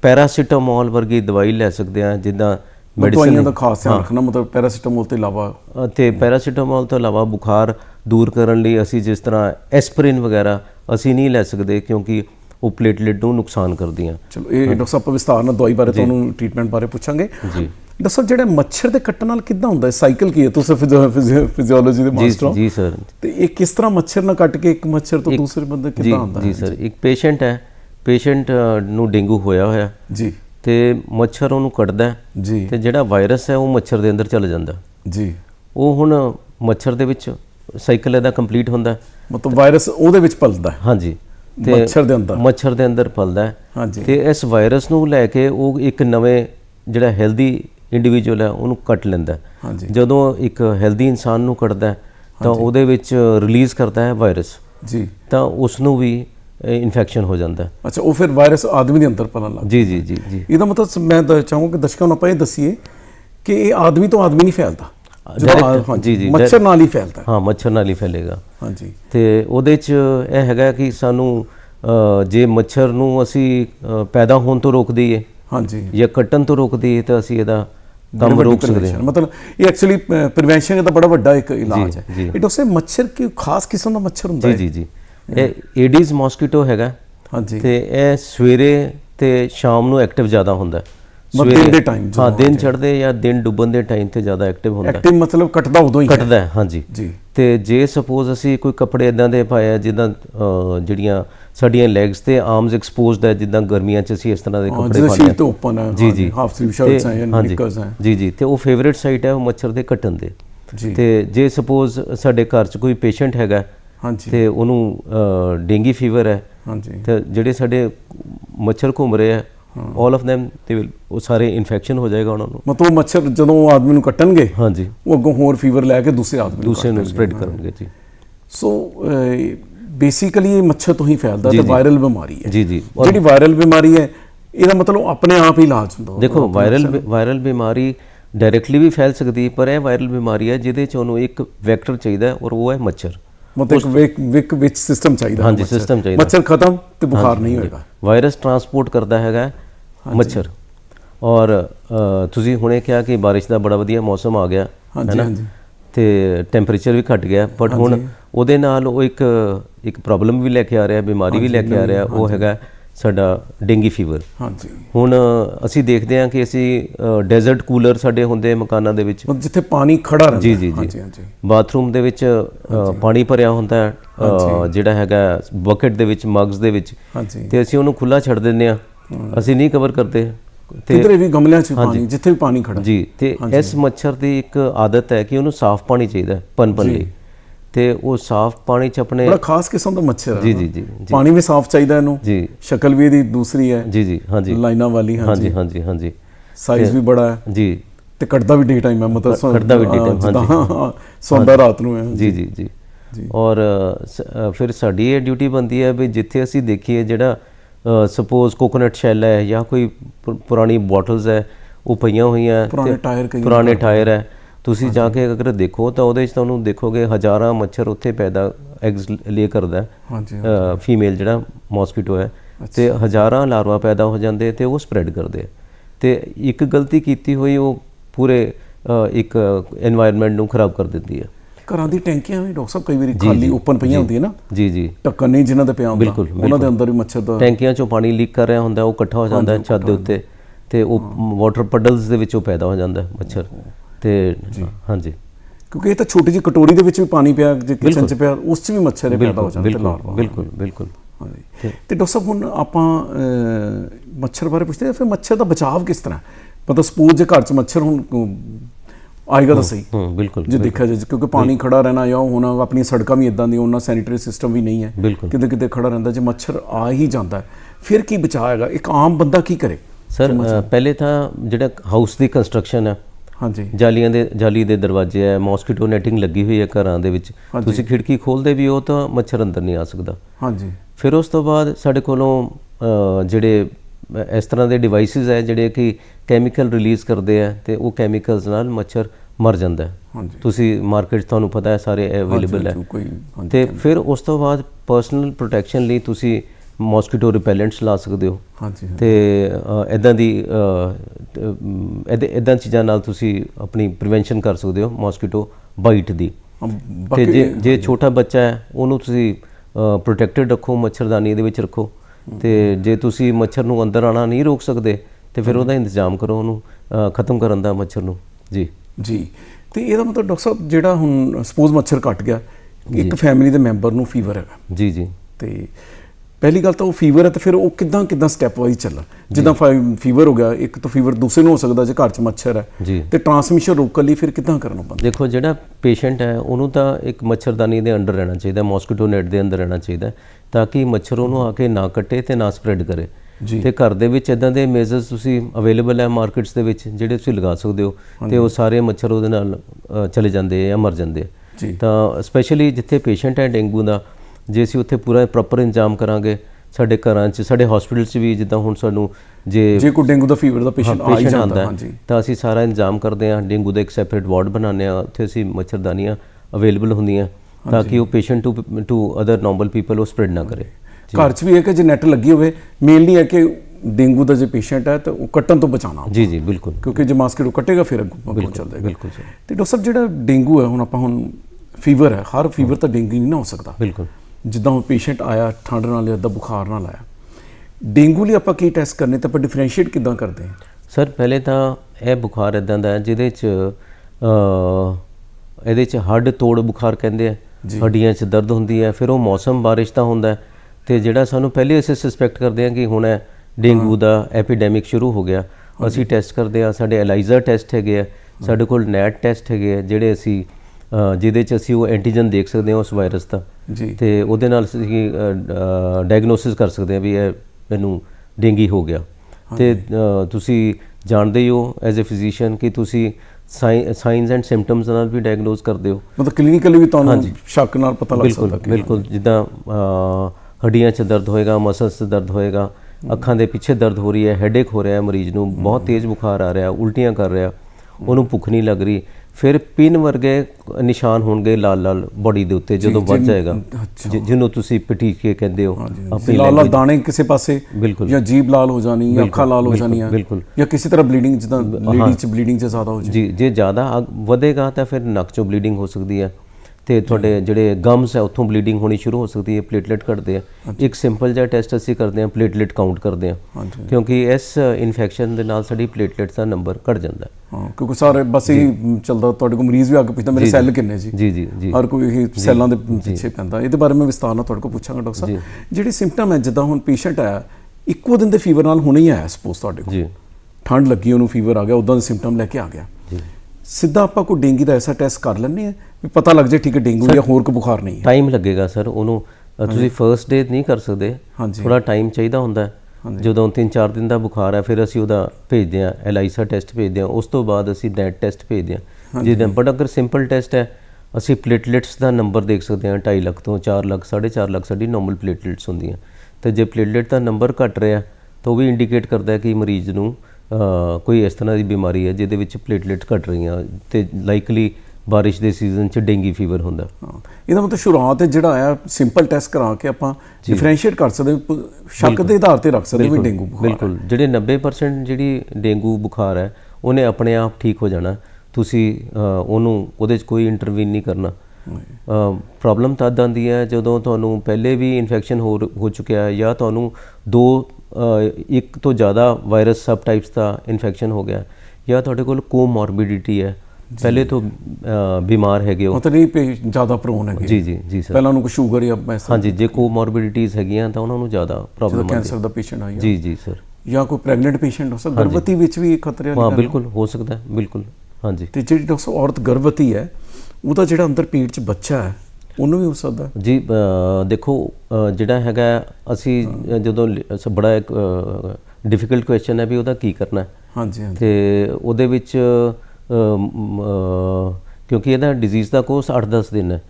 [SPEAKER 2] ਪੈਰਾਸੀਟਾਮੋਲ ਵਰਗੀ ਦਵਾਈ ਲੈ ਸਕਦੇ ਹਾਂ ਜਿੱਦਾਂ
[SPEAKER 1] ਦਵਾਈਆਂ
[SPEAKER 2] ਮੈਡੀਸਨ
[SPEAKER 1] ਦਾ ਖਾਸ ਧਿਆਨ ਰੱਖਣਾ ਮਤਲਬ ਪੈਰਾਸੀਟਾਮੋਲ ਤੋਂ ਇਲਾਵਾ
[SPEAKER 2] ਤੇ ਪੈਰਾਸੀਟਾਮੋਲ ਤੋਂ ਇਲਾਵਾ ਬੁਖਾਰ ਦੂਰ ਕਰਨ ਲਈ ਅਸੀਂ ਜਿਸ ਤਰ੍ਹਾਂ ਐਸਪਰੀਨ ਵਗੈਰਾ ਅਸੀਂ ਨਹੀਂ ਲੈ ਸਕਦੇ ਕਿਉਂਕਿ ਉਹ ਪਲੇਟਲੇਟ ਨੂੰ ਨੁਕਸਾਨ ਕਰਦੀਆਂ।
[SPEAKER 1] ਚਲੋ ਇਹ ਡਾਕਟਰ ਸਾਹਿਬ ਆਪਾਂ ਵਿਸਤਾਰ ਨਾਲ ਦਵਾਈ ਬਾਰੇ ਤੁਹਾਨੂੰ ਟ੍ਰੀਟਮੈਂਟ ਬਾਰੇ ਪੁੱਛਾਂਗੇ।
[SPEAKER 2] ਜੀ।
[SPEAKER 1] ਸਾਹਿਬ ਜਿਹੜੇ ਮੱਛਰ ਦੇ ਕੱਟਣ ਨਾਲ ਕਿੱਦਾਂ ਹੁੰਦਾ ਹੈ? ਸਾਈਕਲ ਕੀ ਹੈ? ਤੁਸੀਂ ਫਿਜ਼ੀਓਲੋਜੀ ਦੇ
[SPEAKER 2] ਜੀ
[SPEAKER 1] ਮਾਸਟਰ ਹੋ।
[SPEAKER 2] ਜੀ ਸਰ
[SPEAKER 1] ਤੇ ਇਹ ਕਿਸ ਤਰ੍ਹਾਂ ਮੱਛਰ ਨਾਲ ਕੱਟ ਕੇ ਇੱਕ ਮੱਛਰ ਤੋਂ ਦੂਸਰੇ ਬੰਦੇ
[SPEAKER 2] ਜੀ
[SPEAKER 1] ਕਿੱਦਾਂ
[SPEAKER 2] ਜੀ
[SPEAKER 1] ਹੈ?
[SPEAKER 2] ਸਰ ਇੱਕ ਪੇਸ਼ੈਂਟ ਹੈ। ਪੇਸ਼ੈਂਟ ਨੂੰ ਡੇਂਗੂ ਹੋਇਆ ਹੋਇਆ।
[SPEAKER 1] ਜੀ।
[SPEAKER 2] ਤੇ ਮੱਛਰ ਉਹਨੂੰ ਕੱਟਦਾ ਹੈ।
[SPEAKER 1] ਜੀ।
[SPEAKER 2] ਤੇ ਜਿਹੜਾ ਵਾਇਰਸ ਹੈ ਉਹ ਮੱਛਰ ਦੇ ਅੰਦਰ ਚਲ ਜਾਂਦਾ।
[SPEAKER 1] ਜੀ।
[SPEAKER 2] ਉਹ ਹੁਣ ਮੱਛਰ ਦੇ ਵਿੱਚ ਸਾਈਕਲ ਇਹਦਾ ਕੰਪਲੀਟ ਹੁੰਦਾ।
[SPEAKER 1] ਮਤਲਬ ਵਾਇਰਸ ਉਹਦੇ ਵਿੱਚ ਪਲਦਾ
[SPEAKER 2] ਹਾਂਜੀ।
[SPEAKER 1] ਮੱਛਰ ਦੇ ਅੰਦਰ?
[SPEAKER 2] ਮੱਛਰ ਦੇ ਅੰਦਰ ਪਲਦਾ ਹੈ।
[SPEAKER 1] ਹਾਂਜੀ।
[SPEAKER 2] ਤੇ ਇਸ ਵਾਇਰਸ ਨੂੰ ਲੈ ਕੇ ਉਹ ਇੱਕ ਨਵੇਂ ਜਿਹੜਾ ਹੈਲਦੀ ਇੰਡੀਵਿਜੂਅਲ ਹੈ ਉਹਨੂੰ ਕੱਟ ਲੈਂਦਾ ਜਦੋਂ ਇੱਕ ਹੈਲਦੀ ਇਨਸਾਨ ਨੂੰ ਕੱਟਦਾ ਤਾਂ ਉਹਦੇ ਵਿੱਚ ਰਿਲੀਜ਼ ਕਰਦਾ ਹੈ ਵਾਇਰਸ
[SPEAKER 1] ਜੀ।
[SPEAKER 2] ਤਾਂ ਉਸ ਨੂੰ ਵੀ ਇਨਫੈਕਸ਼ਨ ਹੋ ਜਾਂਦਾ ਹੈ।
[SPEAKER 1] ਅੱਛਾ ਉਹ ਫਿਰ ਵਾਇਰਸ ਆਦਮੀ ਦੇ ਅੰਦਰ ਪਲਣ ਲੱਗ
[SPEAKER 2] ਜੀ ਜੀ ਜੀ ਜੀ।
[SPEAKER 1] ਇਹਦਾ ਮਤਲਬ ਮੈਂ ਤਾਂ ਚਾਹੂੰ ਕਿ ਦਰਸ਼ਕਾਂ ਨੂੰ ਆਪਾਂ ਇਹ ਦੱਸੀਏ ਕਿ ਇਹ ਆਦਮੀ ਤੋਂ ਆਦਮੀ ਨਹੀਂ ਫੈਲਦਾ।
[SPEAKER 2] ਜੀ, ਜੀ,
[SPEAKER 1] ਮੱਛਰ ਨਾਲ ਹੀ ਫੈਲਦਾ
[SPEAKER 2] ਹਾਂ। ਮੱਛਰ ਨਾਲ ਹੀ ਫੈਲੇਗਾ।
[SPEAKER 1] ਹਾਂਜੀ।
[SPEAKER 2] ਤੇ ਉਹਦੇ ਚ ਇਹ ਹੈਗਾ ਕਿ ਸਾਨੂੰ ਜੇ ਮੱਛਰ ਨੂੰ ਅਸੀਂ ਪੈਦਾ ਹੋਣ ਤੋਂ ਰੋਕ ਦਈਏ
[SPEAKER 1] ਹਾਂਜੀ।
[SPEAKER 2] ਜਾਂ ਕੱਟਣ ਤੋਂ ਰੋਕ ਦਈਏ ਤਾਂ ਅਸੀਂ ਇਹਦਾ ਕੰਮ ਰੋਕ ਸਕਦੇ ਹਾਂ।
[SPEAKER 1] ਮਤਲਬ ਇਹ ਐਕਚੁਅਲੀ ਪ੍ਰੀਵੈਂਸ਼ਨ ਦਾ ਬੜਾ ਵੱਡਾ ਇੱਕ ਇਲਾਜ ਹੈ। ਇਹ ਡਾਕਟਰ ਸਾਹਿਬ ਮੱਛਰ ਕੀ ਖਾਸ ਕਿਸਮ ਦਾ ਮੱਛਰ ਹੁੰਦਾ
[SPEAKER 2] ਜੀ
[SPEAKER 1] ਹੈ?
[SPEAKER 2] ਜੀ ਜੀ। ਇਹ ਏਡੀਜ਼ ਮੋਸਕੀਟੋ ਹੈਗਾ।
[SPEAKER 1] ਹਾਂਜੀ।
[SPEAKER 2] ਤੇ ਇਹ ਸਵੇਰੇ ਤੇ ਸ਼ਾਮ ਨੂੰ ਐਕਟਿਵ ਜ਼ਿਆਦਾ ਹੁੰਦਾ ਹੈ।
[SPEAKER 1] ਮਤਲਬ ਦਿਨ ਦੇ time
[SPEAKER 2] ਹਾਂ ਦਿਨ ਚੜ੍ਹਦੇ ਜਾਂ ਦਿਨ ਡੁੱਬਣ ਦੇ ਟਾਈਮ ਤੇ ਜ਼ਿਆਦਾ ਐਕਟਿਵ ਹੁੰਦਾ।
[SPEAKER 1] ਐਕਟਿਵ ਮਤਲਬ ਕੱਟਦਾ ਉਦੋਂ ਹੀ ਹੈ,
[SPEAKER 2] ਹਾਂਜੀ
[SPEAKER 1] ਜੀ।
[SPEAKER 2] ਤੇ ਜੇ ਸਪੋਜ਼ ਅਸੀਂ ਕੋਈ ਕੱਪੜੇ ਇਦਾਂ ਦੇ ਪਾਏ ਆ ਜਿੱਦਾਂ ਜਿਹੜੀਆਂ ਸਾਡੀਆਂ ਲੈਗਸ ਤੇ ਆਰਮਸ ਐਕਸਪੋਜ਼ਡ ਹੈ ਜਿੱਦਾਂ ਗਰਮੀਆਂ 'ਚ ਅਸੀਂ ਇਸ ਤਰ੍ਹਾਂ ਦੇ ਕੱਪੜੇ ਪਾਉਂਦੇ
[SPEAKER 1] ਓਪਨ ਹੈ।
[SPEAKER 2] ਜੀ ਜੀ।
[SPEAKER 1] ਹਾਫ ਸਲੀਵ ਸ਼ਰਟਸ ਹੈ ਜਾਂ ਨਿਕਰਸ ਹੈ।
[SPEAKER 2] ਜੀ ਜੀ। ਤੇ ਉਹ ਫੇਵਰਿਟ ਸਾਈਟ ਹੈ ਉਹ ਮੱਛਰ ਦੇ ਕੱਟਣ ਦੇ।
[SPEAKER 1] ਜੀ।
[SPEAKER 2] ਤੇ ਜੇ ਸਪੋਜ਼ ਸਾਡੇ ਘਰ 'ਚ ਕੋਈ ਪੇਸ਼ੈਂਟ ਹੈਗਾ
[SPEAKER 1] ਹਾਂਜੀ
[SPEAKER 2] ਤੇ ਉਹਨੂੰ ਡੇਂਗੀ ਫੀਵਰ ਹੈ
[SPEAKER 1] ਹਾਂਜੀ
[SPEAKER 2] ਤੇ ਜਿਹੜੇ ਸਾਡੇ ਮੱਛਰ ਘੁੰਮ ਰਹੇ ਆ 올 ਆਫ them they will ਉਹ ਸਾਰੇ ਇਨਫੈਕਸ਼ਨ ਹੋ ਜਾਏਗਾ ਉਹਨਾਂ ਨੂੰ।
[SPEAKER 1] ਮਤਲਬ ਮੱਛਰ ਜਦੋਂ ਆਦਮੀ ਨੂੰ ਕੱਟਣਗੇ
[SPEAKER 2] ਹਾਂਜੀ।
[SPEAKER 1] ਉਹ ਅੱਗੋਂ ਹੋਰ ਫੀਵਰ ਲੈ ਕੇ ਦੂਸਰੇ ਆਦਮੀ ਨੂੰ
[SPEAKER 2] ਦੂਸਰੇ ਨੂੰ। ਸਪਰੈਡ ਕਰਨਗੇ ਜੀ।
[SPEAKER 1] ਸੋ ਬੇਸਿਕਲੀ ਇਹ ਮੱਛਰ ਤੋਂ ਹੀ ਫੈਲਦਾ ਤੇ। ਵਾਇਰਲ ਬਿਮਾਰੀ ਹੈ।
[SPEAKER 2] ਜੀ ਜੀ।
[SPEAKER 1] ਜਿਹੜੀ ਵਾਇਰਲ ਬਿਮਾਰੀ ਹੈ ਇਹਦਾ ਮਤਲਬ ਆਪਣੇ ਆਪ ਹੀ ਇਲਾਜ ਹੁੰਦਾ।
[SPEAKER 2] ਦੇਖੋ ਵਾਇਰਲ ਵਾਇਰਲ ਬਿਮਾਰੀ ਡਾਇਰੈਕਟਲੀ ਵੀ ਫੈਲ ਸਕਦੀ ਪਰ ਇਹ ਵਾਇਰਲ ਬਿਮਾਰੀ ਹੈ ਜਿਹਦੇ ਚ ਉਹਨੂੰ ਇੱਕ ਵੈਕਟਰ ਚਾਹੀਦਾ ਔਰ ਉਹ ਹੈ ਮੱਛਰ।
[SPEAKER 1] ਮਤਲਬ ਇੱਕ ਵਿਕ ਵਿੱਚ ਸਿਸਟਮ ਚਾਹੀਦਾ
[SPEAKER 2] ਹਾਂਜੀ, system ਚਾਹੀਦਾ।
[SPEAKER 1] ਮੱਛਰ ਖਤਮ ਤੇ ਬੁਖਾਰ ਨਹੀਂ ਹੋਏਗਾ।
[SPEAKER 2] ਵਾਇਰਸ ਟਰਾਂਸਪੋਰਟ ਕਰਦਾ ਹੈਗਾ ਮੱਛਰ। ਔਰ ਤੁਸੀਂ ਹੁਣੇ ਕਿਹਾ ਕਿ ਬਾਰਿਸ਼ ਦਾ ਬੜਾ ਵਧੀਆ ਮੌਸਮ ਆ ਗਿਆ
[SPEAKER 1] ਹਾਂਜੀ,
[SPEAKER 2] ਹੈਨਾ?
[SPEAKER 1] ਹਾਂਜੀ।
[SPEAKER 2] ਤੇ ਟੈਂਪਰੇਚਰ ਵੀ ਘਟ ਗਿਆ ਬਟ ਹੁਣ ਉਹਦੇ ਨਾਲ ਉਹ ਇੱਕ ਇੱਕ ਪ੍ਰੋਬਲਮ ਵੀ ਲੈ ਕੇ ਆ ਰਿਹਾ ਬਿਮਾਰੀ ਵੀ ਲੈ ਕੇ ਆ ਰਿਹਾ ਉਹ ਹੈਗਾ ਸਾਡਾ ਡੇਂਗੀ ਫੀਵਰ
[SPEAKER 1] ਹਾਂਜੀ।
[SPEAKER 2] ਹੁਣ ਅਸੀਂ ਦੇਖਦੇ ਹਾਂ ਕਿ ਅਸੀਂ ਡੈਜ਼ਰਟ ਕੂਲਰ ਸਾਡੇ ਹੁੰਦੇ ਮਕਾਨਾਂ ਦੇ ਵਿੱਚ।
[SPEAKER 1] ਜਿੱਥੇ ਪਾਣੀ ਖੜਾ ਰਹਿੰਦਾ।
[SPEAKER 2] ਜੀ ਜੀ
[SPEAKER 1] ਹਾਂਜੀ
[SPEAKER 2] ਜੀ।
[SPEAKER 1] ਹਾਂਜੀ
[SPEAKER 2] ਬਾਥਰੂਮ ਦੇ ਵਿੱਚ ਪਾਣੀ ਭਰਿਆ ਹੁੰਦਾ ਹੈ ਜਿਹੜਾ ਹੈਗਾ ਬਕਟ ਦੇ ਵਿੱਚ ਮਗਸ ਦੇ ਵਿੱਚ। ਤੇ ਅਸੀਂ ਉਹਨੂੰ ਖੁੱਲਾ ਛੱਡ ਦਿੰਦੇ ਆ ਅਸੀਂ ਨਹੀਂ ਕਵਰ ਕਰਦੇ। ਤੇ
[SPEAKER 1] ਕਿਧਰੇ ਵੀ ਗਮਲਿਆਂ 'ਚ ਪਾਣੀ ਜਿੱਥੇ ਵੀ ਪਾਣੀ ਖੜਾ।
[SPEAKER 2] ਜੀ ਤੇ ਇਸ ਮੱਛਰ ਦੀ ਇੱਕ ਆਦਤ ਹੈ ਕਿ ਉਹਨੂੰ ਸਾਫ਼ ਪਾਣੀ ਚਾਹੀਦਾ ਪਨਪਨ ਲਈ। ਤੇ ਉਹ ਸਾਫ਼ ਪਾਣੀ ਚ ਆਪਣੇ
[SPEAKER 1] ਬੜਾ ਖਾਸ ਕਿਸਮ ਦਾ ਮੱਛਰ ਹੈ
[SPEAKER 2] ਜੀ। ਜੀ ਜੀ
[SPEAKER 1] ਪਾਣੀ ਵੀ ਸਾਫ਼ ਚਾਹੀਦਾ ਇਹਨੂੰ।
[SPEAKER 2] ਜੀ।
[SPEAKER 1] ਸ਼ਕਲ ਵੀ ਇਹਦੀ ਦੂਸਰੀ ਹੈ।
[SPEAKER 2] ਜੀ ਜੀ ਹਾਂਜੀ।
[SPEAKER 1] ਲਾਈਨਾਂ ਵਾਲੀ
[SPEAKER 2] ਹਾਂਜੀ। ਹਾਂਜੀ ਹਾਂਜੀ
[SPEAKER 1] ਸਾਈਜ਼ ਵੀ ਬੜਾ ਹੈ।
[SPEAKER 2] ਜੀ।
[SPEAKER 1] ਤੇ ਕੱਟਦਾ ਵੀ ਡੇ ਟਾਈਮ ਹੈ ਮਤਲਬ
[SPEAKER 2] ਕੱਟਦਾ ਵੀ day
[SPEAKER 1] ਹਾਂ,
[SPEAKER 2] time,
[SPEAKER 1] ਜਿੱਦਾਂ ਹਾਂ, (laughs) ਸੌਂਦਾ ਰਾਤ ਨੂੰ ਹੈ
[SPEAKER 2] ਜੀ ਜੀ ਜੀ। ਔਰ ਫਿਰ ਸਾਡੀ ਇਹ ਡਿਊਟੀ ਬੰਦੀ ਹੈ ਵੀ ਜਿੱਥੇ ਅਸੀਂ ਦੇਖੀਏ ਜਿਹੜਾ ਸਪੋਜ਼ ਕੋਕੋਨਟ ਸ਼ੈਲ ਹੈ ਜਾਂ ਕੋਈ ਪੁਰਾਣੀ ਬੋਟਲਸ ਹੈ ਉਹ ਪਈਆਂ ਹੋਈਆਂ
[SPEAKER 1] ਪੁਰਾਣੇ ਟਾਇਰ ਕਈ
[SPEAKER 2] ਪੁਰਾਣੇ ਟਾਇਰ ਹੈ। ਤੁਸੀਂ ਜਾ ਕੇ ਅਗਰ ਦੇਖੋ ਤਾਂ ਉਹਦੇ ਵਿੱਚ ਤੁਹਾਨੂੰ ਦੇਖੋਗੇ ਹਜ਼ਾਰਾਂ ਮੱਛਰ ਉੱਥੇ ਪੈਦਾ ਐਗਸ ਲੇ ਕਰਦਾ
[SPEAKER 1] ਹਾਂਜੀ
[SPEAKER 2] ਫੀਮੇਲ ਜਿਹੜਾ ਮੋਸਕੀਟੋ ਹੈ ਤੇ ਹਜ਼ਾਰਾਂ ਲਾਰਵਾ ਪੈਦਾ ਹੋ ਜਾਂਦੇ ਤੇ ਉਹ ਸਪਰੈਡ ਕਰਦੇ ਤੇ ਇੱਕ ਗਲਤੀ ਕੀਤੀ ਹੋਈ ਉਹ ਪੂਰੇ ਇੱਕ এনवायरमेंट ਨੂੰ ਖਰਾਬ ਕਰ ਦਿੰਦੀ ਹੈ।
[SPEAKER 1] ਘਰਾਂ ਦੀ ਟੈਂਕੀਆਂ ਵੀ ਡਾਕਟਰ ਸਾਹਿਬ ਕਈ ਵਾਰੀ ਖਾਲੀ ਓਪਨ ਪਈਆਂ ਹੁੰਦੀਆਂ ਨਾ।
[SPEAKER 2] ਜੀ ਜੀ।
[SPEAKER 1] ਢੱਕਣ ਨਹੀਂ ਜਿਨ੍ਹਾਂ ਦੇ ਪਿਆ ਹੁੰਦਾ। ਉਹਨਾਂ ਦੇ ਅੰਦਰ ਵੀ ਮੱਛਰ ਦਾ
[SPEAKER 2] ਟੈਂਕੀਆਂ ਚੋਂ ਪਾਣੀ ਲੀਕ ਕਰ ਰਿਹਾ ਹੁੰਦਾ ਉਹ ਇਕੱਠਾ ਹੋ ਜਾਂਦਾ ਛੱਤ ਦੇ ਉੱਤੇ। ਤੇ ਉਹ ਵਾਟਰ ਪਡਲਸ ਦੇ ਵਿੱਚੋਂ ਪੈਦਾ ਹੋ ਜਾਂਦਾ ਮੱਛਰ। ਤੇ ਹਾਂਜੀ।
[SPEAKER 1] ਕਿਉਂਕਿ ਇਹ ਤਾਂ ਛੋਟੀ ਜਿਹੀ ਕਟੋਰੀ ਦੇ ਵਿੱਚ ਵੀ ਪਾਣੀ ਪਿਆ ਜੇ ਕਿਚਨ 'ਚ ਪਿਆ ਉਸ 'ਚ ਵੀ ਮੱਛਰ ਪੈਦਾ ਹੋ ਜਾਂਦੇ
[SPEAKER 2] ਬਿਲਕੁਲ। ਬਿਲਕੁਲ ਬਿਲਕੁਲ।
[SPEAKER 1] ਤੇ ਡਾਕਟਰ ਸਾਹਿਬ ਹੁਣ ਆਪਾਂ ਮੱਛਰ ਬਾਰੇ ਪੁੱਛਦੇ ਹਾਂ ਫਿਰ ਮੱਛਰ ਦਾ ਬਚਾਅ ਕਿਸ ਤਰ੍ਹਾਂ ਮਤਲਬ ਸਪੋਜ਼ ਜੇ ਘਰ 'ਚ ਮੱਛਰ ਹੁਣ ਆਏਗਾ ਤਾਂ ਸਹੀ।
[SPEAKER 2] ਹੂੰ ਬਿਲਕੁਲ
[SPEAKER 1] ਜੇ ਦੇਖਿਆ ਜਾਏ ਕਿਉਂਕਿ ਪਾਣੀ ਖੜਾ ਰਹਿਣਾ ਜਾਂ ਹੋਣਾ ਆਪਣੀਆਂ ਸੜਕਾਂ ਵੀ ਇਦਾਂ ਦੀਆਂ ਉਹਨਾਂ ਸੈਨੀਟਰੀ ਸਿਸਟਮ ਵੀ ਨਹੀਂ ਹੈ। ਕਿਤੇ ਕਿਤੇ ਖੜਾ ਰਹਿੰਦਾ ਜੇ ਮੱਛਰ ਆ ਹੀ ਜਾਂਦਾ ਫਿਰ ਕੀ ਬਚਾਅ ਹੈਗਾ? ਇੱਕ ਆਮ ਬੰਦਾ ਕੀ ਕਰੇ?
[SPEAKER 2] ਸਰ ਪਹਿਲੇ ਤਾਂ ਜਿਹੜਾ ਹਾਊਸ ਦੀ ਕੰਸਟਰਕਸ਼ਨ ਹੈ
[SPEAKER 1] ਹਾਂਜੀ।
[SPEAKER 2] ਜਾਲੀਆਂ ਦੇ ਜਾਲੀ ਦੇ ਦਰਵਾਜ਼ੇ ਹੈ ਮੋਸਕੀਟੋ ਨੈਟਿੰਗ ਲੱਗੀ ਹੋਈ ਹੈ ਘਰਾਂ ਦੇ ਵਿੱਚ। ਤੁਸੀਂ ਖਿੜਕੀ ਖੋਲਦੇ ਵੀ ਹੋ ਤਾਂ ਮੱਛਰ ਅੰਦਰ ਨਹੀਂ ਆ ਸਕਦਾ।
[SPEAKER 1] ਹਾਂਜੀ।
[SPEAKER 2] ਫਿਰ ਉਸ ਤੋਂ ਬਾਅਦ ਸਾਡੇ ਕੋਲੋਂ ਜਿਹੜੇ ਇਸ ਤਰ੍ਹਾਂ ਦੇ ਡਿਵਾਈਸਿਸ ਹੈ ਜਿਹੜੇ ਕਿ ਕੈਮੀਕਲ ਰਿਲੀਜ਼ ਕਰਦੇ ਆ ਤੇ ਉਹ ਕੈਮੀਕਲਸ ਨਾਲ ਮੱਛਰ ਮਰ ਜਾਂਦਾ ਹੈ। ਤੁਸੀਂ ਮਾਰਕੀਟ ਤੁਹਾਨੂੰ ਪਤਾ ਹੈ ਸਾਰੇ ਅਵੇਲੇਬਲ ਹੈ। ਤੇ ਫਿਰ ਉਸ ਤੋਂ ਬਾਅਦ ਪਰਸਨਲ ਪ੍ਰੋਟੈਕਸ਼ਨ ਲਈ ਤੁਸੀਂ ਮੋਸਕੀਟੋ ਰਿਪੈਲੈਂਟਸ ਲਾ ਸਕਦੇ ਹੋ।
[SPEAKER 1] ਹਾਂਜੀ
[SPEAKER 2] ਤੇ ਇਦਾਂ ਦੀ ਇਦਾਂ ਚੀਜ਼ਾਂ ਨਾਲ ਤੁਸੀਂ ਆਪਣੀ ਪ੍ਰੀਵੈਂਸ਼ਨ ਕਰ ਸਕਦੇ ਹੋ ਮੋਸਕੀਟੋ ਬਾਈਟ ਦੀ। ਤੇ ਜੇ ਜੇ ਛੋਟਾ ਬੱਚਾ ਹੈ ਉਹਨੂੰ ਤੁਸੀਂ ਪ੍ਰੋਟੈਕਟਡ ਰੱਖੋ ਮੱਛਰਦਾਨੀ ਦੇ ਵਿੱਚ ਰੱਖੋ। ਤੇ ਜੇ ਤੁਸੀਂ ਮੱਛਰ ਨੂੰ ਅੰਦਰ ਆਣਾ ਨਹੀਂ ਰੋਕ ਸਕਦੇ ਤੇ ਫਿਰ ਉਹਦਾ ਇੰਤਜ਼ਾਮ ਕਰੋ ਉਹਨੂੰ ਖਤਮ ਕਰਨ ਦਾ ਮੱਛਰ ਨੂੰ। ਜੀ।
[SPEAKER 1] ਜੀ। ਤੇ ਇਹਦਾ ਮਤਲਬ ਡਾਕਟਰ ਸਾਹਿਬ ਜਿਹੜਾ ਹੁਣ ਸਪੋਜ਼ ਮੱਛਰ ਕੱਟ ਗਿਆ ਇੱਕ ਫੈਮਿਲੀ ਦੇ ਮੈਂਬਰ ਨੂੰ ਫੀਵਰ ਹੈਗਾ।
[SPEAKER 2] ਜੀ ਜੀ।
[SPEAKER 1] ਤੇ ਪਹਿਲੀ ਗੱਲ ਤਾਂ ਉਹ ਫੀਵਰ ਹੈ ਤੇ ਫਿਰ ਉਹ ਕਿਦਾਂ ਕਿਦਾਂ ਸਟੈਪ ਵਾਈਜ਼ ਚੱਲਣ? ਜਿੱਦਾਂ ਫੀਵਰ ਹੋ ਗਿਆ ਇੱਕ ਤੋਂ ਫੀਵਰ ਦੂਸਰੇ ਨੂੰ ਹੋ ਸਕਦਾ ਜੇ ਘਰ 'ਚ ਮੱਛਰ ਹੈ। ਤੇ ਟਰਾਂਸਮਿਸ਼ਨ ਰੋਕਣ ਲਈ ਫਿਰ ਕਿਦਾਂ ਕਰਨਾ ਪੈਂਦਾ
[SPEAKER 2] ਦੇਖੋ ਜਿਹੜਾ ਪੇਸ਼ੈਂਟ ਹੈ ਉਹਨੂੰ ਤਾਂ ਇੱਕ ਮੱਛਰਦਾਨੀ ਦੇ ਅੰਡਰ ਰਹਿਣਾ ਚਾਹੀਦਾ ਮੋਸਕੀਟੋ ਨੈਟ ਦੇ ਅੰਦਰ ਰਹਿਣਾ ਚਾਹੀਦਾ ਤਾਂ ਕਿ ਮੱਛਰ ਉਹਨੂੰ ਆ ਕੇ ਨਾ ਕੱਟੇ ਤੇ ਨਾ ਸਪਰੈਡ ਕਰੇ। ਤੇ ਘਰ ਦੇ ਵਿੱਚ ਇਦਾਂ ਦੇ ਮੇਜ਼ਰਸ ਤੁਸੀਂ ਅਵੇਲੇਬਲ ਹੈ ਮਾਰਕੀਟਸ ਦੇ ਵਿੱਚ ਜਿਹੜੇ ਤੁਸੀਂ ਲਗਾ ਸਕਦੇ ਹੋ ਤੇ ਉਹ ਸਾਰੇ ਮੱਛਰ ਉਹਦੇ ਨਾਲ ਚਲੇ ਜਾਂਦੇ ਆ ਜਾਂ ਮਰ ਜਾਂਦੇ ਆ। ਤਾਂ ਸਪੈਸ਼ਲੀ ਜਿੱਥੇ ਪੇਸ਼ੈਂਟ ਹੈ ਡੇਂਗੂ ਦਾ ਜੇ ਅਸੀਂ ਉੱਥੇ ਪੂਰਾ ਪ੍ਰੋਪਰ ਇੰਤਜ਼ਾਮ ਕਰਾਂਗੇ ਸਾਡੇ ਘਰਾਂ 'ਚ ਸਾਡੇ ਹਸਪੀਟਲ 'ਚ ਵੀ ਜਿੱਦਾਂ ਹੁਣ ਸਾਨੂੰ ਜੇ
[SPEAKER 1] ਜੇ ਕੋਈ ਡੇਂਗੂ ਦਾ ਫੀਵਰ ਦਾ ਪੇਸ਼ੈਂਟ ਆ ਹੀ ਜਾਂਦਾ ਹਾਂਜੀ।
[SPEAKER 2] ਤਾਂ ਅਸੀਂ ਸਾਰਾ ਇੰਤਜ਼ਾਮ ਕਰਦੇ ਹਾਂ ਡੇਂਗੂ ਦਾ ਇੱਕ ਸੈਪਰੇਟ ਵਾਰਡ ਬਣਾਉਂਦੇ ਹਾਂ ਉੱਥੇ ਅਸੀਂ ਮੱਛਰਦਾਨੀਆਂ ਅਵੇਲੇਬਲ ਹੁੰਦੀਆਂ ਤਾਂ ਕਿ ਉਹ patient to to other normal people ਉਹ ਸਪਰੈਡ ਨਾ ਕਰੇ।
[SPEAKER 1] ਘਰ 'ਚ ਵੀ ਹੈ ਕਿ ਜੇ ਨੈਟ ਲੱਗੀ ਹੋਵੇ ਮੇਨਲੀ ਹੈ ਕਿ ਡੇਂਗੂ ਦਾ ਜੇ ਪੇਸ਼ੈਂਟ ਹੈ ਤਾਂ ਉਹ ਕੱਟਣ ਤੋਂ ਬਚਾਉਣਾ
[SPEAKER 2] ਜੀ ਜੀ ਬਿਲਕੁਲ।
[SPEAKER 1] ਕਿਉਂਕਿ ਜੇ ਮਾਸਕੀਟੋ ਕੱਟੇਗਾ ਫਿਰ ਅੱਗੋਂ ਚੱਲ ਜਾਏਗਾ
[SPEAKER 2] ਬਿਲਕੁਲ ਸਰ।
[SPEAKER 1] ਤੇ ਡਾਕਟਰ ਸਾਹਿਬ ਜਿਹੜਾ ਡੇਂਗੂ ਹੈ ਹੁਣ ਆਪਾਂ ਹੁਣ ਫੀਵਰ ਹੈ ਹਰ ਫੀਵਰ ਤਾਂ ਡੇਂਗੂ ਨਹੀਂ ਨਾ ਹੋ ਸਕਦਾ।
[SPEAKER 2] ਬਿਲਕੁਲ।
[SPEAKER 1] ਜਿੱਦਾਂ ਹੁਣ ਪੇਸ਼ੈਂਟ ਆਇਆ ਠੰਡ ਨਾਲ ਜਾਂ ਅੱਧਾ ਬੁਖਾਰ ਨਾਲ ਆਇਆ। ਡੇਂਗੂ ਲਈ ਆਪਾਂ ਕੀ ਟੈਸਟ ਕਰਨੇ ਤਾਂ ਆਪਾਂ ਡਿਫਰੈਂਸ਼ੀਏਟ ਕਿੱਦਾਂ ਕਰਦੇ ਹਾਂ?
[SPEAKER 2] ਸਰ ਪਹਿਲੇ ਤਾਂ ਇਹ ਬੁਖਾਰ ਇਦਾਂ ਦਾ ਹੈ ਜਿਹਦੇ ਚ ਇਹਦੇ ਚ ਹੱਡ ਤੋੜ ਬੁਖਾਰ ਕਹਿੰਦੇ ਆ। ਹੱਡੀਆਂ 'ਚ ਦਰਦ ਹੁੰਦੀ ਹੈ ਫਿਰ ਉਹ ਮੌਸਮ ਬਾਰਿਸ਼ ਦਾ ਹੁੰਦਾ ਹੈ। ਤੇ ਜਿਹੜਾ ਸਾਨੂੰ ਪਹਿਲੇ ਅਸੀਂ ਸਸਪੈਕਟ ਕਰਦੇ ਹਾਂ ਕਿ ਹੁਣ ਇਹ ਡੇਂਗੂ ਦਾ ਐਪੀਡੈਮਿਕ ਸ਼ੁਰੂ ਹੋ ਗਿਆ। ਅਸੀਂ ਟੈਸਟ ਕਰਦੇ ਆ ਸਾਡੇ ਐਲਾਈਜ਼ਾ ਟੈਸਟ ਹੈਗੇ ਆ ਸਾਡੇ ਕੋਲ ਨੈਟ ਟੈਸਟ ਹੈਗੇ ਆ ਜਿਹੜੇ ਅਸੀਂ ਜਿਹਦੇ ਚ ਅਸੀਂ ਉਹ ਐਂਟੀਜਨ ਦੇਖ ਸਕਦੇ ਹਾਂ ਉਸ ਵਾਇਰਸ ਦਾ।
[SPEAKER 1] ਜੀ।
[SPEAKER 2] ਤੇ ਉਹਦੇ ਨਾਲ ਅਸੀਂ ਡਾਇਗਨੋਸਿਸ ਕਰ ਸਕਦੇ ਹਾਂ ਵੀ ਇਹ ਮੈਨੂੰ ਡੇਂਗੀ ਹੋ ਗਿਆ। ਤੇ ਤੁਸੀਂ ਜਾਣਦੇ ਹੀ ਹੋ ਐਜ਼ ਅ ਫਿਜ਼ੀਸ਼ੀਅਨ ਕਿ ਤੁਸੀਂ ਸਾਈਨਸ ਐਂਡ ਸਿੰਪਟਮਸ ਨਾਲ ਵੀ ਡਾਇਗਨੋਸ ਕਰਦੇ ਹੋ।
[SPEAKER 1] ਮਤਲਬ ਕਲੀਨਿਕਲੀ ਵੀ ਤੁਹਾਨੂੰ ਸ਼ੱਕ ਨਾਲ ਪਤਾ ਲੱਗ
[SPEAKER 2] ਬਿਲਕੁਲ
[SPEAKER 1] ਸਕਦਾ ਕਿ
[SPEAKER 2] ਬਿਲਕੁਲ ਜਿੱਦਾਂ ਹੱਡੀਆਂ 'ਚ ਦਰਦ ਹੋਏਗਾ ਮਸਲਸ 'ਚ ਦਰਦ ਹੋਏਗਾ ਅੱਖਾਂ ਦੇ ਪਿੱਛੇ ਦਰਦ ਹੋ ਰਹੀ ਹੈ ਹੈਡੇਕ ਹੋ ਰਿਹਾ ਹੈ ਮਰੀਜ਼ ਨੂੰ ਬਹੁਤ ਤੇਜ਼ ਬੁਖਾਰ ਆ ਰਿਹਾ ਉਲਟੀਆਂ ਕਰ ਰਿਹਾ ਉਹਨੂੰ ਭੁੱਖ ਨਹੀਂ ਲੱਗ ਰਹੀ ਫਿਰ ਪਿਨ ਵਰਗੇ ਨਿਸ਼ਾਨ ਹੋਣਗੇ ਲਾਲ ਲਾਲ ਬੋਡੀ ਦੇ ਉੱਤੇ ਜਦੋਂ ਵੱਧ ਜਾਏਗਾ। ਜਿਹਨੂੰ ਤੁਸੀਂ ਪਟੀਕੇ ਕਹਿੰਦੇ ਹੋ ਆਪਣੀ
[SPEAKER 1] ਲਾਲ ਲਾਲ ਦਾਣੇ ਕਿਸੇ ਪਾਸੇ ਜਾਂ ਜੀਬ ਲਾਲ ਹੋ ਜਾਣੀ ਜਾਂ ਅੱਖਾਂ ਲਾਲ ਹੋ ਜਾਣੀਆਂ
[SPEAKER 2] ਬਿਲਕੁਲ।
[SPEAKER 1] ਜਾਂ ਕਿਸੇ ਤਰ੍ਹਾਂ ਬਲੀਡਿੰਗ ਜਿੱਦਾਂ ਲੇਡੀ ਚ ਬਲੀਡਿੰਗ ਚ ਜ਼ਿਆਦਾ ਹੋ
[SPEAKER 2] ਜੀ ਜੇ ਜ਼ਿਆਦਾ ਵਧੇਗਾ ਤਾਂ ਫਿਰ ਨੱਕ ਚੋਂ ਬਲੀਡਿੰਗ ਹੋ ਸਕਦੀ ਹੈ। ਤੇ ਤੁਹਾਡੇ ਜਿਹੜੇ ਗਮਸ ਹੈ ਉੱਥੋਂ ਬਲੀਡਿੰਗ ਹੋਣੀ ਸ਼ੁਰੂ ਹੋ ਸਕਦੀ ਹੈ ਪਲੇਟਲੇਟ ਘਟਦੇ ਆ। ਇੱਕ ਸਿੰਪਲ ਜਿਹਾ ਟੈਸਟ ਅਸੀਂ ਕਰਦੇ ਹਾਂ ਪਲੇਟਲੇਟ ਕਾਊਂਟ ਕਰਦੇ ਹਾਂ।
[SPEAKER 1] ਹਾਂਜੀ।
[SPEAKER 2] ਕਿਉਂਕਿ ਇਸ ਇਨਫੈਕਸ਼ਨ ਦੇ ਨਾਲ ਸਾਡੀ ਪਲੇਟਲੇਟਸ ਦਾ ਨੰਬਰ ਘਟ ਜਾਂਦਾ ਹੈ।
[SPEAKER 1] ਹਾਂ ਕਿਉਂਕਿ ਸਾਰੇ ਬਸ ਇਹ ਚੱਲਦਾ ਤੁਹਾਡੇ ਕੋਲ ਮਰੀਜ਼ ਵੀ ਅੱਗ ਪੁੱਛਦਾ ਮੇਰੇ ਸੈੱਲ ਕਿੰਨੇ ਜੀ?
[SPEAKER 2] ਜੀ ਜੀ ਜੀ।
[SPEAKER 1] ਹਰ ਕੋਈ ਇਹ ਸੈੱਲਾਂ ਦੇ ਪਿੱਛੇ ਪੈਂਦਾ। ਇਹਦੇ ਬਾਰੇ ਮੈਂ ਵਿਸਤਾਰ ਨਾਲ ਤੁਹਾਡੇ ਕੋਲ ਪੁੱਛਾਂਗਾ ਡਾਕਟਰ ਸਾਹਿਬ। ਜਿਹੜੇ ਸਿੰਪਟਮ ਹੈ ਜਿੱਦਾਂ ਹੁਣ ਪੇਸ਼ੈਂਟ ਆਇਆ ਇੱਕੋ ਦਿਨ ਦੇ ਫੀਵਰ ਨਾਲ ਹੁਣੇ ਹੀ ਆਇਆ ਸਪੋਜ਼ ਤੁਹਾਡੇ ਕੋਲ।
[SPEAKER 2] ਜੀ।
[SPEAKER 1] ਠੰਡ ਲੱਗੀ ਉਹਨੂੰ ਫੀਵਰ ਆ ਗਿਆ ਉਦਾਂ ਦੇ ਸਿੰਪਟਮ ਲੈ ਕੇ ਆ ਗਿਆ।
[SPEAKER 2] ਜੀ।
[SPEAKER 1] ਸਿੱਧਾ ਆਪਾਂ ਕੋਈ ਡੇਂਗੀ ਦਾ ਐਸਾ ਟੈਸਟ ਕਰ ਲੈਂਦੇ ਆ ਵੀ ਪਤਾ ਲੱਗ ਜਾਏ ਠੀਕ ਹੈ ਡੇਂਗੂ ਜਾਂ ਹੋਰ ਕੋਈ ਬੁਖਾਰ ਨਹੀਂ ਹੈ।
[SPEAKER 2] ਟਾਈਮ ਲੱਗੇਗਾ ਸਰ ਉਹਨੂੰ ਅ, ਤੁਸੀਂ ਫਰਸਟ ਡੇ ਨਹੀਂ ਕਰ ਸਕਦੇ।
[SPEAKER 1] ਹਾਂਜੀ।
[SPEAKER 2] ਥੋੜਾ ਟਾਈਮ ਚਾਹੀਦਾ ਹੁੰਦਾ ਹੈ। ਜਦੋਂ 3-4 ਦਿਨ ਦਾ ਬੁਖਾਰ ਹੈ ਫਿਰ ਅਸੀਂ ਉਹਦਾ ਭੇਜਦੇ ਹਾਂ ਐਲਾਈਸਾ ਟੈਸਟ ਭੇਜਦੇ ਹਾਂ। ਉਸ ਤੋਂ ਬਾਅਦ ਅਸੀਂ ਨੈਟ ਟੈਸਟ ਭੇਜਦੇ ਹਾਂ। ਜਿਹਦੇ ਬਟ ਅਗਰ ਸਿੰਪਲ ਟੈਸਟ ਹੈ ਅਸੀਂ ਪਲੇਟਲੇਟਸ ਦਾ ਨੰਬਰ ਦੇਖ ਸਕਦੇ ਹਾਂ 2.5 ਲੱਖ ਤੋਂ 4 ਲੱਖ 4.5 ਲੱਖ ਸਾਡੀ ਨਾਰਮਲ ਪਲੇਟਲੇਟਸ ਹੁੰਦੀਆਂ। ਤੇ ਜੇ ਪਲੇਟਲੇਟ ਦਾ ਨੰਬਰ ਘਟ ਰਿਹਾ ਤਾਂ ਉਹ ਵੀ ਇੰਡੀਕੇਟ ਕਰਦਾ ਹੈ ਕਿ ਮਰੀਜ਼ ਨੂੰ ਕੋਈ ਇਸ ਤਰ੍ਹਾਂ ਦੀ ਬਿਮਾਰੀ ਹੈ ਜਿਹਦੇ ਵਿੱਚ ਪਲੇਟਲੇਟ ਘਟ ਰਹੀਆਂ ਤੇ ਲਾਈਕਲੀ ਬਾਰਿਸ਼ ਦੇ ਸੀਜ਼ਨ 'ਚ ਡੇਂਗੀ ਫੀਵਰ ਹੁੰਦਾ।
[SPEAKER 1] ਇਹਦਾ ਮਤਲਬ ਸ਼ੁਰੂਆਤ ਜਿਹੜਾ ਆਇਆ ਸਿੰਪਲ ਟੈਸਟ ਕਰਾ ਕੇ ਆਪਾਂ ਡਿਫਰੈਂਸ਼ੀਏਟ ਕਰ ਸਕਦੇ ਸ਼ੱਕ ਦੇ ਆਧਾਰ ਤੇ ਰੱਖ ਸਕਦੇ ਵੀ ਡੇਂਗੂ ਬੁਖਾਰ।
[SPEAKER 2] ਬਿਲਕੁਲ। ਜਿਹੜੇ 90% ਜਿਹੜੀ ਡੇਂਗੂ ਬੁਖਾਰ ਹੈ ਉਹਨੇ ਆਪਣੇ ਆਪ ਠੀਕ ਹੋ ਜਾਣਾ। ਤੁਸੀਂ ਉਹਨੂੰ ਉਹਦੇ 'ਚ ਕੋਈ ਇੰਟਰਵੀਨ ਨਹੀਂ ਕਰਨਾ। ਪ੍ਰੋਬਲਮ ਤਦ ਆਉਂਦੀ ਹੈ ਜਦੋਂ ਤੁਹਾਨੂੰ ਪਹਿਲੇ ਵੀ ਇਨਫੈਕਸ਼ਨ ਹੋ ਚੁੱਕਿਆ ਹੈ ਜਾਂ ਤੁਹਾਨੂੰ ਦੋ ਇੱਕ ਤੋਂ ਜ਼ਿਆਦਾ ਵਾਇਰਸ ਸਬ ਟਾਈਪਸ ਦਾ ਇਨਫੈਕਸ਼ਨ ਹੋ ਗਿਆ। ਜਾਂ ਤੁਹਾਡੇ ਕੋਲ ਕੋਮੋਰਬਿਡਿਟੀ ਹੈ। ਪਹਿਲੇ ਤੋਂ ਬਿਮਾਰ ਹੈਗੇ ਹੋ।
[SPEAKER 1] ਮਤਲਬ ਇਹ ਜ਼ਿਆਦਾ ਪ੍ਰੋਨ ਹੈਗੇ।
[SPEAKER 2] ਜੀ ਜੀ ਜੀ ਸਰ।
[SPEAKER 1] ਪਹਿਲਾਂ ਨੂੰ ਕੋਈ ਸ਼ੂਗਰ ਜਾਂ ਐਸਾ
[SPEAKER 2] ਹਾਂਜੀ ਜੇ ਕੋਮੋਰਬਿਡਿਟੀਜ਼ ਹੈਗੀਆਂ ਤਾਂ ਉਹਨਾਂ ਨੂੰ ਜ਼ਿਆਦਾ ਪ੍ਰੋਬਲਮ ਆਉਂਦੀ।
[SPEAKER 1] ਕੈਂਸਰ ਦਾ ਪੇਸ਼ੈਂਟ ਆਇਆ।
[SPEAKER 2] ਜੀ ਜੀ ਸਰ।
[SPEAKER 1] ਜਾਂ ਕੋਈ ਪ੍ਰੈਗਨੈਂਟ ਪੇਸ਼ੈਂਟ ਹੋ ਸਕਦਾ। ਗਰਭਵਤੀ ਵਿੱਚ ਵੀ ਖਤਰੇ ਵਾਲੀ
[SPEAKER 2] ਹਾਂ
[SPEAKER 1] ਹੈ।
[SPEAKER 2] ਬਿਲਕੁਲ ਹੋ ਸਕਦਾ ਹੈ, ਬਿਲਕੁਲ। ਹਾਂਜੀ।
[SPEAKER 1] ਤੇ ਜਿਹੜੀ ਡਾਕਟਰ ਔਰਤ ਗਰਭਵਤੀ ਹੈ ਉਹਦਾ ਜਿਹੜਾ ਅੰਦਰ ਪੇਟ 'ਚ ਬੱਚਾ ਹੈ ਉਹਨੂੰ ਵੀ ਹੋ ਸਕਦਾ?
[SPEAKER 2] ਜੀ ਦੇਖੋ ਜਿਹੜਾ ਹੈਗਾ ਅਸੀਂ ਜਦੋਂ ਬੜਾ ਇੱਕ ਡਿਫਿਕਲਟ ਕੁਐਸਚਨ ਹੈ ਵੀ ਉਹਦਾ ਕੀ ਕਰਨਾ ਹੈ।
[SPEAKER 1] ਹਾਂਜੀ ਹਾਂਜੀ।
[SPEAKER 2] ਤੇ ਉਹਦੇ ਵਿੱਚ ਕਿਉਂਕਿ ਇਹਦਾ ਡਿਜ਼ੀਜ਼ ਦਾ ਕੋਰਸ 8-10 ਦਿਨ ਹੈ।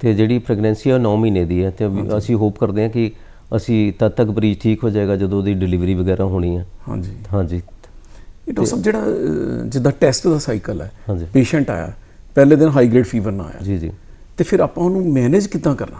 [SPEAKER 2] ਤੇ ਜਿਹੜੀ ਪ੍ਰੈਗਨੈਂਸੀ ਹੈ 9 ਮਹੀਨੇ ਦੀ ਹੈ। ਤੇ ਅਸੀਂ ਹੋਪ ਕਰਦੇ ਹਾਂ ਕਿ ਅਸੀਂ ਤਦ ਤੱਕ ਮਰੀਜ਼ ਠੀਕ ਹੋ ਜਾਏਗਾ ਜਦੋਂ ਉਹਦੀ ਡਿਲੀਵਰੀ ਵਗੈਰਾ ਹੋਣੀ ਹੈ।
[SPEAKER 1] ਹਾਂਜੀ।
[SPEAKER 2] ਹਾਂਜੀ।
[SPEAKER 1] ਇਹ ਡਾਕਟਰ ਸਾਹਿਬ ਜਿਹੜਾ ਜਿੱਦਾਂ ਟੈਸਟ ਦਾ ਸਾਈਕਲ ਹੈ ਪੇਸ਼ੈਂਟ ਆਇਆ ਪਹਿਲੇ ਦਿਨ ਹਾਈ ਗ੍ਰੇਡ ਫੀਵਰ ਨਾ ਆਇਆ।
[SPEAKER 2] ਜੀ ਜੀ।
[SPEAKER 1] ਤੇ ਫਿਰ ਆਪਾਂ ਉਹਨੂੰ ਮੈਨੇਜ ਕਿੱਦਾਂ ਕਰਨਾ?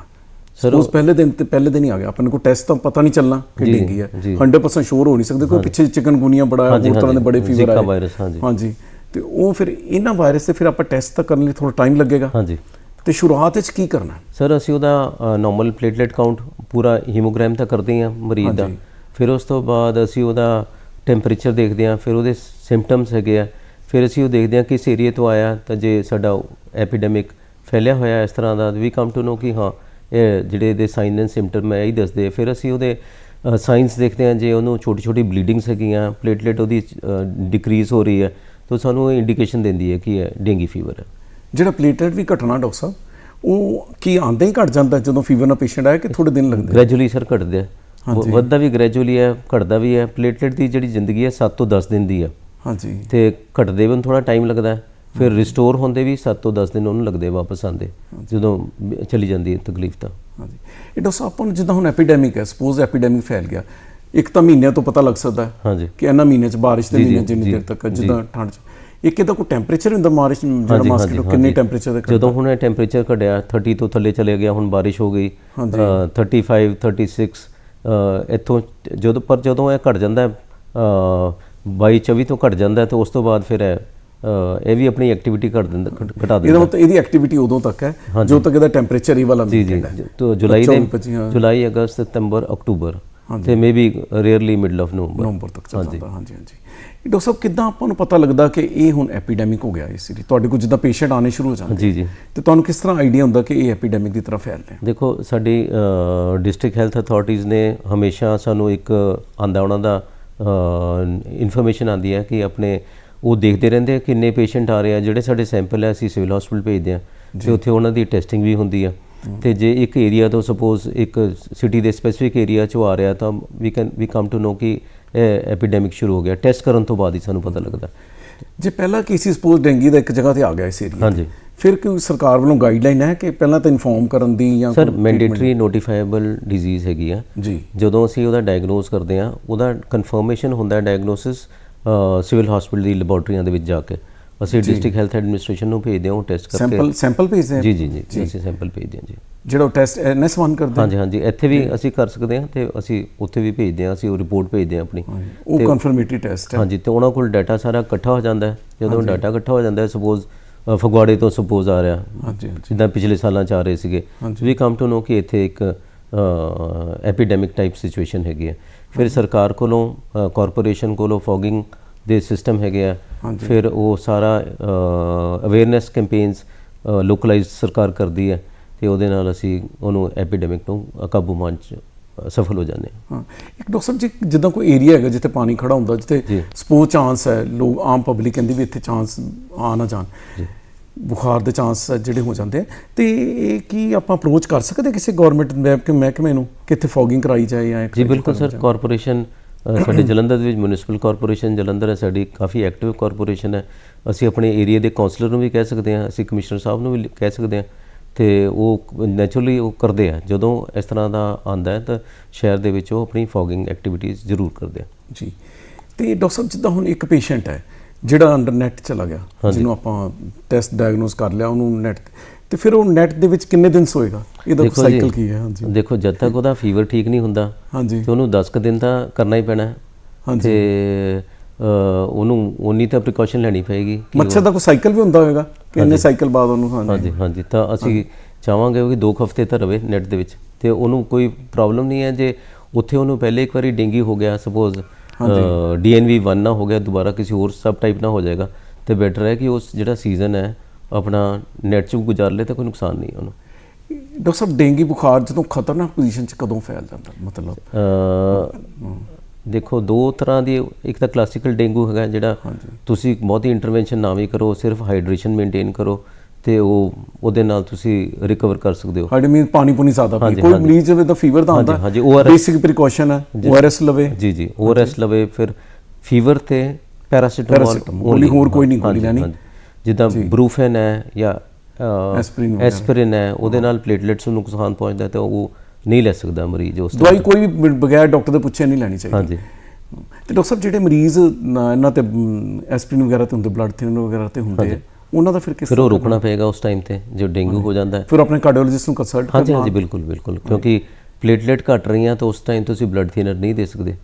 [SPEAKER 2] Sir,
[SPEAKER 1] ਉਸ ਪਹਿਲੇ ਦਿਨ ਤੇ ਪਹਿਲੇ ਦਿਨ ਹੀ ਆ ਗਿਆ। ਆਪਾਂ ਨੂੰ ਟੈਸਟ ਤਾਂ ਪਤਾ ਨਹੀਂ ਚੱਲਣਾ ਕਿ ਡੇਂਗੀ ਹੈ।
[SPEAKER 2] ਜੀ।
[SPEAKER 1] 100% ਸ਼ੋਰ ਹੋ ਨਹੀਂ ਸਕਦੇ ਕੋਈ ਪਿੱਛੇ ਚਿਕਨਗੁਨੀਆ ਬੜਾ ਹੋਰ ਤਰ੍ਹਾਂ ਦੇ ਬੜੇ ਫੀਵਰ ਆਏ।
[SPEAKER 2] ਵਾਇਰਸ, ਹਾਂਜੀ।
[SPEAKER 1] ਹਾਂਜੀ। ਤੇ ਉਹ ਫਿਰ ਇਹਨਾਂ ਵਾਇਰਸ ਤੇ ਫਿਰ ਆਪਾਂ ਟੈਸਟ ਤਾਂ ਕਰਨ ਲਈ ਥੋੜਾ ਟਾਈਮ ਲੱਗੇਗਾ।
[SPEAKER 2] ਹਾਂਜੀ।
[SPEAKER 1] ਤੇ ਸ਼ੁਰੂਆਤ ਵਿੱਚ ਕੀ ਕਰਨਾ?
[SPEAKER 2] ਸਰ ਅਸੀਂ ਉਹਦਾ ਨਾਰਮਲ ਪਲੇਟਲੇਟ ਕਾਊਂਟ ਪੂਰਾ ਹੀਮੋਗ੍ਰਾਮ ਤਾਂ ਕਰਦੇ ਹਾਂ ਮਰੀਜ਼ ਦਾ। ਫਿਰ ਉਸ ਤੋਂ ਬਾਅਦ ਅਸੀਂ ਉਹਦਾ ਟੈਂਪਰੇਚਰ ਦੇਖਦੇ ਹਾਂ। ਫਿਰ ਉਹਦੇ ਸਿੰਪਟਮਸ ਹੈਗੇ ਆ। ਫਿਰ ਅਸੀਂ ਉਹ ਦੇਖਦੇ ਹਾਂ ਕਿਸ ਏਰੀਆ ਤੋਂ ਆਇਆ ਤਾਂ ਜੇ ਸਾਡਾ ਐਪੀਡੈਮਿਕ ਫੈਲਿਆ ਹੋਇਆ ਇਸ ਤਰ੍ਹਾਂ ਦਾ ਵੀ ਕਮ ਟੂ ਨੋ ਕਿ ਹਾਂ ਇਹ ਜਿਹੜੇ ਇਹਦੇ ਸਾਈਨ ਐਂਡ ਸਿੰਪਟਮ ਹੈ ਇਹ ਹੀ ਦੱਸਦੇ। ਫਿਰ ਅਸੀਂ ਉਹਦੇ ਸਾਇੰਸ ਦੇਖਦੇ ਹਾਂ ਜੇ ਉਹਨੂੰ ਛੋਟੀ ਛੋਟੀ ਬਲੀਡਿੰਗਸ ਹੈਗੀਆਂ ਪਲੇਟਲੇਟ ਉਹਦੀ ਡਿਕਰੀਜ਼ ਹੋ ਰਹੀ ਹੈ ਤਾਂ ਸਾਨੂੰ ਇਹ ਇੰਡੀਕੇਸ਼ਨ ਦਿੰਦੀ ਹੈ ਕਿ ਇਹ ਡੇਂਗੀ ਫੀਵਰ ਹੈ।
[SPEAKER 1] ਜਿਹੜਾ ਪਲੇਟਲੇਟ ਵੀ ਘਟਣਾ ਡਾਕਟਰ ਸਾਹਿਬ ਉਹ ਕੀ ਆਂਦੇ ਹੀ ਘਟ ਜਾਂਦਾ ਜਦੋਂ ਫੀਵਰ ਨਾਲ ਪੇਸ਼ੈਂਟ ਆਇਆ ਕਿ ਥੋੜੇ ਦਿਨ ਲੱਗਦੇ
[SPEAKER 2] ਗ੍ਰੈਜੂਅਲੀ ਸਰ ਘਟਦੇ ਆ। ਵੱਧਦਾ ਵੀ ਗ੍ਰੈਜੂਅਲੀ ਹੈ ਘਟਦਾ ਵੀ ਹੈ। ਪਲੇਟਲੇਟ ਦੀ ਜਿਹੜੀ ਜ਼ਿੰਦਗੀ ਹੈ 7 ਤੋਂ 10 ਦਿਨ ਦੀ ਹੈ।
[SPEAKER 1] ਹਾਂਜੀ।
[SPEAKER 2] ਤੇ ਘਟਦੇ ਵੀ ਥੋੜਾ ਟਾਈਮ ਲੱਗਦਾ ਹੈ। ਫਿਰ ਰਿਸਟੋਰ ਹੁੰਦੇ ਵੀ 7 ਤੋਂ 10 ਦਿਨ ਉਹਨੂੰ ਲੱਗਦੇ ਵਾਪਸ ਆਂਦੇ ਜਦੋਂ ਚਲੀ ਜਾਂਦੀ ਹੈ ਤਕਲੀਫ ਤਾਂ।
[SPEAKER 1] ਹਾਂਜੀ। ਇਹ ਡਾਕਟਰ ਸਾਹਿਬ ਆਪਾਂ ਨੂੰ ਜਿੱਦਾਂ ਹੁਣ ਐਪੀਡੈਮਿਕ ਹੈ ਸਪੋਜ਼ ਐਪੀਡੈਮਿਕ ਫੈਲ ਗਿਆ ਇੱਕ ਤਾਂ ਮਹੀਨਿਆਂ ਤੋਂ ਪਤਾ ਲੱਗ ਸਕਦਾ ਹੈ
[SPEAKER 2] ਹਾਂਜੀ।
[SPEAKER 1] ਕਿ ਇਹਨਾਂ ਮਹੀਨੇ ਚ ਬਾਰਿਸ਼ ਦੇ ਮਹੀਨੇ ਜਿੰਨੀ ਦੇਰ ਤੱਕ ਜਿੱਦਾਂ ਠੰਡ ਚ। ਇੱਕ ਇਹਦਾ ਕੋਈ ਟੈਂਪਰੇਚਰ ਹੁੰਦਾ ਮਾਰਿਸ਼ ਜਿਹੜਾ ਮਾਸਕੀਟੋ ਕਿੰਨੇ। ਟੈਂਪਰੇਚਰ ਦਾ
[SPEAKER 2] ਜਦੋਂ ਹੁਣ ਇਹ ਟੈਂਪਰੇਚਰ ਘਟਿਆ 30 ਤੋਂ ਥੱਲੇ ਚਲੇ ਗਿਆ ਹੁਣ ਬਾਰਿਸ਼ ਹੋ ਗਈ
[SPEAKER 1] ਹਾਂਜੀ।
[SPEAKER 2] ਅ, 35 36 ਅ, ਇੱਥੋਂ ਜਦੋਂ ਪਰ ਜਦੋਂ ਇਹ ਘਟ ਜਾਂਦਾ ਹੈ, ਅ, 22 24 ਤੋਂ ਘਟ ਜਾਂਦਾ ਤੇ ਉਸ ਤੋਂ ਬਾਅਦ ਫਿਰ ਇਹ, ਇਹ ਵੀ ਆਪਣੀ ਐਕਟੀਵਿਟੀ ਘਟ ਦਿੰਦਾ ਘਟ- ਘਟਾ
[SPEAKER 1] ਇਹਦਾ
[SPEAKER 2] ਦਿੰਦਾ
[SPEAKER 1] ਮਤਲਬ ਇਹਦੀ ਐਕਟੀਵਿਟੀ ਉਦੋਂ ਤੱਕ ਹੈ ਜਦੋਂ ਤੱਕ ਇਹਦਾ ਟੈਂਪਰੇਚਰ ਹੀ ਵਾਲਾ
[SPEAKER 2] ਜੀ ਜੀ। ਤੋਂ ਜੁਲਾਈ ਦੇ
[SPEAKER 1] 25 ਹਾਂ।
[SPEAKER 2] ਜੁਲਾਈ ਅਗਸਤ ਸਤੰਬਰ ਅਕਤੂਬਰ। ਤੇ maybe rarely middle of November
[SPEAKER 1] ਨਵੰਬਰ ਤੱਕ ਚੱਲ ਜਾਂਦਾ ਹਾਂਜੀ ਹਾਂਜੀ। ਡਾਕਟਰ ਸਾਹਿਬ ਕਿੱਦਾਂ ਆਪਾਂ ਨੂੰ ਪਤਾ ਲੱਗਦਾ ਕਿ ਇਹ ਹੁਣ ਐਪੀਡੈਮਿਕ ਹੋ ਗਿਆ ਇਸ ਲਈ ਤੁਹਾਡੇ ਕੋਲ ਜਿੱਦਾਂ ਪੇਸ਼ੈਂਟ ਆਣੇ ਸ਼ੁਰੂ ਹੋ ਜਾਂਦੇ
[SPEAKER 2] ਜੀ ਜੀ।
[SPEAKER 1] ਤੇ ਤੁਹਾਨੂੰ ਕਿਸ ਤਰ੍ਹਾਂ ਆਈਡੀਆ ਹੁੰਦਾ ਕਿ ਇਹ ਐਪੀਡੈਮਿਕ ਦੀ ਤਰ੍ਹਾਂ ਫੈਲ ਰਿਹਾ?
[SPEAKER 2] ਦੇਖੋ ਸਾਡੀ ਡਿਸਟ੍ਰਿਕਟ ਹੈਲਥ ਅਥਾਰਟੀਜ਼ ਨੇ ਹਮੇਸ਼ਾ ਸਾਨੂੰ ਇੱਕ ਆਂਦਾ ਉਹਨਾਂ ਦਾ ਇਨਫੋਰਮੇਸ਼ਨ ਆਂਦੀ ਹੈ ਕਿ ਆਪਣੇ ਉਹ ਦੇਖਦੇ ਰਹਿੰਦੇ ਆ ਕਿੰਨੇ ਪੇਸ਼ੈਂਟ ਆ ਰਹੇ ਆ ਜਿਹੜੇ ਸਾਡੇ ਸੈਂਪਲ ਹੈ ਅਸੀਂ ਸਿਵਲ ਹਸਪੀਟਲ ਭੇਜਦੇ ਆ ਤੇ ਉੱਥੇ ਉਹਨਾਂ ਦੀ ਟੈਸਟਿੰਗ ਵੀ ਹੁੰਦੀ ਆ। ਤੇ ਜੇ ਇੱਕ ਏਰੀਆ ਤੋਂ ਸਪੋਜ਼ ਇੱਕ ਸਿਟੀ ਦੇ ਸਪੈਸੀਫਿਕ ਏਰੀਆ ਚੋਂ ਆ ਰਿਹਾ ਤਾਂ ਵੀ can we come to know ਕਿ ਐਪੀਡੈਮਿਕ ਸ਼ੁਰੂ ਹੋ ਗਿਆ। ਟੈਸਟ ਕਰਨ ਤੋਂ ਬਾਅਦ ਹੀ ਸਾਨੂੰ ਪਤਾ ਲੱਗਦਾ।
[SPEAKER 1] ਜੇ ਪਹਿਲਾ ਕੇਸ ਸਪੋਜ਼ ਡੈਂਗੀ ਦਾ ਇੱਕ ਜਗ੍ਹਾ ਤੇ ਆ ਗਿਆ ਇਸ ਏਰੀਆ
[SPEAKER 2] ਹਾਂਜੀ।
[SPEAKER 1] ਫਿਰ ਕੋਈ ਸਰਕਾਰ ਵੱਲੋਂ ਗਾਈਡਲਾਈਨ ਹੈ ਕਿ ਪਹਿਲਾਂ ਤਾਂ ਇਨਫੋਰਮ ਕਰਨ ਦੀ ਜਾਂ
[SPEAKER 2] ਸਰ ਮੈਂਡੇਟਰੀ ਨੋਟੀਫਾਈਬਲ ਡਿਜ਼ੀਜ਼ ਹੈਗੀ ਆ।
[SPEAKER 1] ਜੀ।
[SPEAKER 2] ਜਦੋਂ ਅਸੀਂ ਉਹਦਾ ਡਾਇਗਨੋਸ ਕਰਦੇ ਆ ਉਹਦਾ ਕਨਫਰਮੇਸ਼ਨ ਹੁੰਦਾ ਹੈ ਡਾਇਗਨੋਸਿਸ ਸਿਵਲ ਹਸਪੀਟਲ ਦੀ ਲੈਬੋਰਟਰੀਆਂ ਦੇ ਵਿੱਚ ਜਾ ਕੇ। ਅਸੀਂ ਡਿਸਟ੍ਰਿਕਟ ਹੈਲਥ ਐਡਮਿਨਿਸਟ੍ਰੇਸ਼ਨ ਨੂੰ ਭੇਜਦੇ ਹਾਂ ਉਹ ਟੈਸਟ ਕਰਦੇ
[SPEAKER 1] ਸੈਂਪਲ ਸੈਂਪਲ ਭੇਜਦੇ ਆ
[SPEAKER 2] ਜੀ ਜੀ ਜੀ ਅਸੀਂ ਸੈਂਪਲ ਭੇਜਦੇ ਹਾਂ ਜੀ।
[SPEAKER 1] ਜਿਹੜਾ ਟੈਸਟ ਐਨਐਸ 1 ਕਰਦੇ ਆ?
[SPEAKER 2] ਹਾਂਜੀ ਹਾਂਜੀ ਇੱਥੇ ਵੀ ਅਸੀਂ ਕਰ ਸਕਦੇ ਹਾਂ ਤੇ ਅਸੀਂ ਉੱਥੇ ਵੀ ਭੇਜਦੇ ਹਾਂ ਅਸੀਂ ਉਹ ਰਿਪੋਰਟ ਭੇਜਦੇ ਹਾਂ ਆਪਣੀ।
[SPEAKER 1] ਉਹ ਕਨਫਰਮੇਟਰੀ ਟੈਸਟ ਹੈ।
[SPEAKER 2] ਹਾਂਜੀ ਤੇ ਉਹਨਾਂ ਕੋਲ ਡਾਟਾ ਸਾਰਾ ਇਕੱਠਾ ਹੋ ਜਾਂਦਾ ਹੈ। ਜਦੋਂ ਡਾਟਾ ਇਕੱਠਾ ਹੋ ਜਾਂਦਾ ਹੈ ਸਪੋਜ਼ ਫਗਵਾੜੇ ਤੋਂ ਸਪੋਜ਼ ਆ ਰਿਹਾ।
[SPEAKER 1] ਹਾਂਜੀ
[SPEAKER 2] ਜਿੱਦਾਂ ਪਿਛਲੇ ਸਾਲਾਂ ਚ ਆ ਰਹੇ ਸੀਗੇ। ਵੀ ਕਮ ਟੂ ਨੋ ਕਿ ਇੱਥੇ ਇੱਕ ਐਪੀਡੈਮਿਕ ਟਾਈਪ ਸਿਚੁਏਸ਼ਨ ਹੈਗੀ ਹੈ। ਫਿਰ ਸਰਕਾਰ ਕੋਲੋਂ ਕਾਰਪੋਰੇਸ਼ਨ ਕੋਲੋਂ ਫੌਗਿੰਗ ਦੇ ਸਿਸਟਮ ਹੈਗੇ ਆ। ਫਿਰ ਉਹ ਸਾਰਾ ਅਵੇਅਰਨੈਸ ਕੈਂਪੇਨਸ ਲੋਕਲਾਈਜ਼ਡ ਸਰਕਾਰ ਕਰਦੀ ਹੈ ਤੇ ਉਹਦੇ ਨਾਲ ਅਸੀਂ ਉਹਨੂੰ ਐਪੀਡੈਮਿਕ ਨੂੰ ਕਾਬੂ ਮਾਰਨ ਚ ਸਫਲ ਹੋ ਜਾਂਦੇ ਹਾਂ।
[SPEAKER 1] ਇੱਕ ਡਾਕਟਰ ਸਾਹਿਬ ਜੀ ਜਿੱਦਾਂ ਕੋਈ ਏਰੀਆ ਹੈਗਾ ਜਿੱਥੇ ਪਾਣੀ ਖੜਾ ਹੁੰਦਾ ਜਿੱਥੇ। ਸਪੋਜ਼ ਚਾਂਸ ਹੈ ਲੋਕ ਆਮ ਪਬਲਿਕ ਕਹਿੰਦੀ ਵੀ ਇੱਥੇ ਚਾਂਸ ਆ ਨਾ ਜਾਣ। ਬੁਖਾਰ ਦੇ ਚਾਂਸ ਜਿਹੜੇ ਹੋ ਜਾਂਦੇ ਆ। ਤੇ ਇਹ ਕੀ ਆਪਾਂ ਅਪਰੋਚ ਕਰ ਸਕਦੇ ਕਿਸੇ ਗਵਰਨਮੈਂਟ ਮਹਿਕਮੇ ਮਹਿਕਮੇ ਨੂੰ ਕਿ ਇੱਥੇ ਫੌਗਿੰਗ ਕਰਾਈ ਜਾਏ ਜਾਂ
[SPEAKER 2] ਜੀ ਬਿਲਕੁਲ ਸਰ ਕਾਰਪੋਰੇਸ਼ਨ (coughs) ਸਾਡੇ ਜਲੰਧਰ ਦੇ ਵਿੱਚ ਮਿਊਨਿਸਪਲ ਕਾਰਪੋਰੇਸ਼ਨ ਜਲੰਧਰ ਹੈ ਸਾਡੀ ਕਾਫੀ ਐਕਟਿਵ ਕਾਰਪੋਰੇਸ਼ਨ ਹੈ। ਅਸੀਂ ਆਪਣੇ ਏਰੀਆ ਦੇ ਕਾਉਂਸਲਰ ਨੂੰ ਵੀ ਕਹਿ ਸਕਦੇ ਹਾਂ ਅਸੀਂ ਕਮਿਸ਼ਨਰ ਸਾਹਿਬ ਨੂੰ ਵੀ ਕਹਿ ਸਕਦੇ ਹਾਂ। ਤੇ ਉਹ ਨੇਚਰਲੀ ਉਹ ਕਰਦੇ ਆ। ਜਦੋਂ ਇਸ ਤਰ੍ਹਾਂ ਦਾ ਆਂਦਾ ਹੈ ਤਾਂ ਸ਼ਹਿਰ ਦੇ ਵਿੱਚ ਉਹ ਆਪਣੀ ਫੌਗਿੰਗ ਐਕਟੀਵਿਟੀਜ਼ ਜ਼ਰੂਰ ਕਰਦੇ ਆ।
[SPEAKER 1] ਜੀ। ਤੇ ਡਾਕਟਰ ਸਾਹਿਬ ਜਿੱਦਾਂ ਹੁਣ ਇੱਕ ਪੇਸ਼ੈਂਟ ਹੈ ਜਿਹੜਾ ਅੰਡਰ ਨੈਟ ਚਲਾ ਗਿਆ ਜਿਹਨੂੰ ਆਪਾਂ ਟੈਸਟ ਡਾਇਗਨੋਸ ਕਰ ਲਿਆ ਉਹਨੂੰ ਨੈਟ ਤੇ ਫਿਰ ਉਹ ਨੈਟ ਦੇ ਵਿੱਚ ਕਿੰਨੇ ਦਿਨ ਸੋਏਗਾ? ਇਹਦਾ ਸਾਈਕਲ ਕੀ ਹੈ? ਹਾਂਜੀ।
[SPEAKER 2] ਦੇਖੋ ਜਦ ਤੱਕ ਉਹਦਾ ਫੀਵਰ ਠੀਕ ਨਹੀਂ ਹੁੰਦਾ
[SPEAKER 1] ਹਾਂਜੀ।
[SPEAKER 2] ਤੇ ਉਹਨੂੰ 10 ਕੁ ਦਿਨ ਤਾਂ ਕਰਨਾ ਹੀ ਪੈਣਾ ਹੈ।
[SPEAKER 1] ਹਾਂਜੀ।
[SPEAKER 2] ਤੇ ਉਹਨੂੰ ਉਨੀ ਤਾਂ ਪ੍ਰੀਕਾਸ਼ਨ ਲੈਣੀ ਪਏਗੀ
[SPEAKER 1] ਮੱਛਰ ਦਾ ਕੋਈ ਸਾਈਕਲ ਵੀ ਹੁੰਦਾ ਹੋਵੇਗਾ ਕਿ ਇੰਨੇ ਸਾਈਕਲ ਬਾਅਦ ਉਹਨੂੰ ਹਾਂਜੀ।
[SPEAKER 2] ਹਾਂਜੀ ਹਾਂਜੀ। ਤਾਂ ਅਸੀਂ ਚਾਹਾਂਗੇ ਕਿ 2 ਹਫ਼ਤੇ ਤਾਂ ਰਵੇ ਨੈਟ ਦੇ ਵਿੱਚ। ਤੇ ਉਹਨੂੰ ਕੋਈ ਪ੍ਰੋਬਲਮ ਨਹੀਂ ਹੈ ਜੇ ਉੱਥੇ ਉਹਨੂੰ ਪਹਿਲੇ ਇੱਕ ਵਾਰੀ ਡੇਂਗੀ ਹੋ ਗਿਆ ਸਪੋਜ਼ ਡੀਐਨਵੀ 1 ਨਾ ਹੋ ਗਿਆ ਦੁਬਾਰਾ ਕਿਸੇ ਹੋਰ ਸਬ ਟਾਈਪ ਨਾ ਹੋ ਜਾਏਗਾ ਤੇ ਬੈਟਰ ਹੈ ਕਿ ਉਸ ਜਿਹੜਾ ਸੀਜ਼ਨ ਹੈ ਆਪਣਾ ਨੈਟ 'ਚ ਗੁਜ਼ਾਰ ਲੇ ਤਾਂ ਕੋਈ ਨੁਕਸਾਨ ਨਹੀਂ ਉਹਨੂੰ।
[SPEAKER 1] ਡਾਕਟਰ ਸਾਹਿਬ ਡੇਂਗੀ ਬੁਖਾਰ ਜਦੋਂ ਖਤਰਨਾਕ ਪੋਜੀਸ਼ਨ 'ਚ ਕਦੋਂ ਫੈਲ ਜਾਂਦਾ ਮਤਲਬ?
[SPEAKER 2] ਦੇਖੋ ਦੋ ਤਰ੍ਹਾਂ ਦੀ ਇੱਕ ਤਾਂ ਕਲਾਸੀਕਲ ਡੇਂਗੂ ਹੈਗਾ ਜਿਹੜਾ ਤੁਸੀਂ ਬਹੁਤੀ ਇੰਟਰਵੈਂਸ਼ਨ ਨਾ ਵੀ ਕਰੋ ਸਿਰਫ ਹਾਈਡਰੇਸ਼ਨ ਮੇਨਟੇਨ ਕਰੋ ਤੇ ਉਹ ਉਹਦੇ ਨਾਲ ਤੁਸੀਂ ਰਿਕਵਰ ਕਰ ਸਕਦੇ ਹੋ।
[SPEAKER 1] ਹਾਰਡ ਮੀਨ ਪਾਣੀ ਪੁਣੀ ਜ਼ਿਆਦਾ ਪੀ
[SPEAKER 2] ਹਾਂਜੀ,
[SPEAKER 1] ਕੋਈ
[SPEAKER 2] ਹਾਂਜੀ।
[SPEAKER 1] ਮਰੀਜ਼ ਜਵੇ ਤਾਂ ਫੀਵਰ ਦਾ ਆਉਂਦਾ।
[SPEAKER 2] ਹਾਂਜੀ, ORS
[SPEAKER 1] ਬੇਸਿਕ ਪ੍ਰੀਕਾਸ਼ਨ ਹੈ ਓਆਰਐਸ ਲਵੇ।
[SPEAKER 2] ਜੀ ਜੀ ਓਆਰਐਸ ਲਵੇ ਫਿਰ ਫੀਵਰ ਤੇ ਪੈਰਾਸੀਟਾਮੋਲ
[SPEAKER 1] ਗੋਲੀ ਹੋਰ ਕੋਈ ਨਹੀਂ ਗੋਲੀ ਲੈਣੀ।
[SPEAKER 2] ਜਿੱਦਾਂ ਬਰੂਫਨ ਹੈ ਜਾਂ
[SPEAKER 1] ਵਗੈਰਾ।
[SPEAKER 2] ਐਸਪਿਰਿਨ ਹੈ ਉਹਦੇ ਨਾਲ ਪਲੇਟਲੇਟਸ ਨੂੰ ਨੁਕਸਾਨ ਪਹੁੰਚਦਾ ਤੇ ਉਹ ਨਹੀਂ ਲੈ ਸਕਦਾ ਮਰੀਜ਼ ਉਸ
[SPEAKER 1] ਦਵਾਈ ਕੋਈ ਵੀ ਬਗੈਰ ਡਾਕਟਰ ਦੇ ਪੁੱਛੇ ਨਹੀਂ ਲੈਣੀ ਚਾਹੀਦੀ।
[SPEAKER 2] ਹਾਂਜੀ।
[SPEAKER 1] ਤੇ ਡਾਕਟਰ ਸਾਹਿਬ ਜਿਹੜੇ ਮਰੀਜ਼ ਇਹਨਾਂ ਤੇ ਐਸਪਰੀਨ ਵਗੈਰਾ ਤੇ ਹੁੰਦੇ ਬਲੱਡ ਥਿਨਰ ਵਗੈਰਾ ਤੇ ਹੁੰਦੇ ਆ ਉਹਨਾਂ ਦਾ ਫਿਰ ਕਿਸ
[SPEAKER 2] ਫਿਰ ਉਹ ਰੋਕਣਾ ਪਏਗਾ ਉਸ ਟਾਈਮ ਤੇ ਜੋ ਡੇਂਗੂ ਹੋ ਜਾਂਦਾ ਹੈ।
[SPEAKER 1] ਫਿਰ ਆਪਣੇ ਕਾਰਡੀਓਲੋਜਿਸਟ ਨੂੰ ਕੰਸਲਟ
[SPEAKER 2] ਹਾਂਜੀ ਹਾਂਜੀ ਬਿਲਕੁਲ ਬਿਲਕੁਲ। ਕਿਉਂਕਿ ਪਲੇਟਲੇਟ ਘਟ ਰਹੀਆਂ ਤਾਂ ਉਸ ਟਾਈਮ ਤੁਸੀਂ ਬਲੱਡ ਥਿਨਰ ਨਹੀਂ ਦੇ ਸਕਦੇ।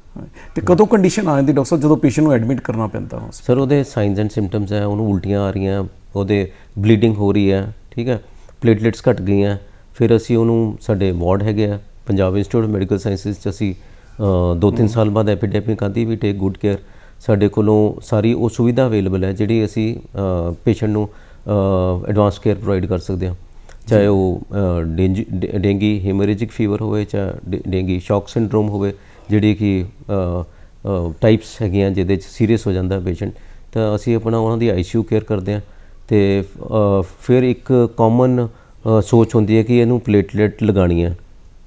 [SPEAKER 1] ਤੇ ਕਦੋਂ ਕੰਡੀਸ਼ਨ ਆ ਜਾਂਦੀ ਡਾਕਟਰ ਸਾਹਿਬ? ਜਦੋਂ ਪੇਸ਼ੈਂਟ ਨੂੰ ਐਡਮਿਟ ਕਰਨਾ ਪੈਂਦਾ hospital?
[SPEAKER 2] ਸਰ ਉਹਦੇ ਸਾਈਨਸ ਐਂਡ ਸਿੰਪਟਮਸ ਹੈ ਉਹਨੂੰ ਉਲਟੀਆਂ ਆ ਰਹੀਆਂ ਉਹਦੇ ਬਲੀਡਿੰਗ ਹੋ ਰਹੀ ਹੈ ਠੀਕ ਹੈ? ਪਲੇਟਲੇਟਸ ਘਟ ਗਈਆਂ ਫਿਰ ਅਸੀਂ ਉਹਨੂੰ ਸਾਡੇ ਵਾਰਡ ਹੈਗੇ ਆ Punjab institute of medical sciences ਚ ਅਸੀਂ ਅ, ਦੋ ਤਿੰਨ ਸਾਲ ਬਾਅਦ ਐਪੀਡੈਮਿਕ ਆਂਦੀ ਵੀ ਟੇਕ ਗੁੱਡ ਕੇਅਰ ਸਾਡੇ ਕੋਲੋਂ ਸਾਰੀ ਉਹ ਸੁਵਿਧਾ ਅਵੇਲੇਬਲ ਹੈ ਜਿਹੜੀ ਅਸੀਂ ਪੇਸ਼ੈਂਟ ਨੂੰ ਐਡਵਾਂਸ ਕੇਅਰ ਪ੍ਰੋਵਾਈਡ ਕਰ ਸਕਦੇ ਹਾਂ। ਚਾਹੇ ਉਹ ਅ, ਡੇ- ਡੇਂਗੀ ਹੈਮਰੇਜਿਕ ਫੀਵਰ ਹੋਵੇ ਚਾਹੇ ਡੇ- ਡੇਂਗੀ ਸ਼ੌਕ ਸਿੰਡਰੋਮ ਹੋਵੇ ਜਿਹੜੀ ਕਿ ਟਾਈਪਸ ਹੈਗੀਆਂ ਜਿਹਦੇ ਚ ਸੀਰੀਅਸ ਹੋ ਜਾਂਦਾ ਪੇਸ਼ੈਂਟ ਤਾਂ ਅਸੀਂ ਆਪਣਾ ਉਹਨਾਂ ਦੀ ਆਈਸੀਯੂ ਕੇਅਰ ਕਰਦੇ ਹਾਂ। ਤੇ ਫਿਰ ਇੱਕ ਕਾਮਨ ਸੋਚ ਹੁੰਦੀ ਹੈ ਕਿ ਇਹਨੂੰ ਪਲੇਟਲੇਟ ਲਗਾਣੀ ਹੈ।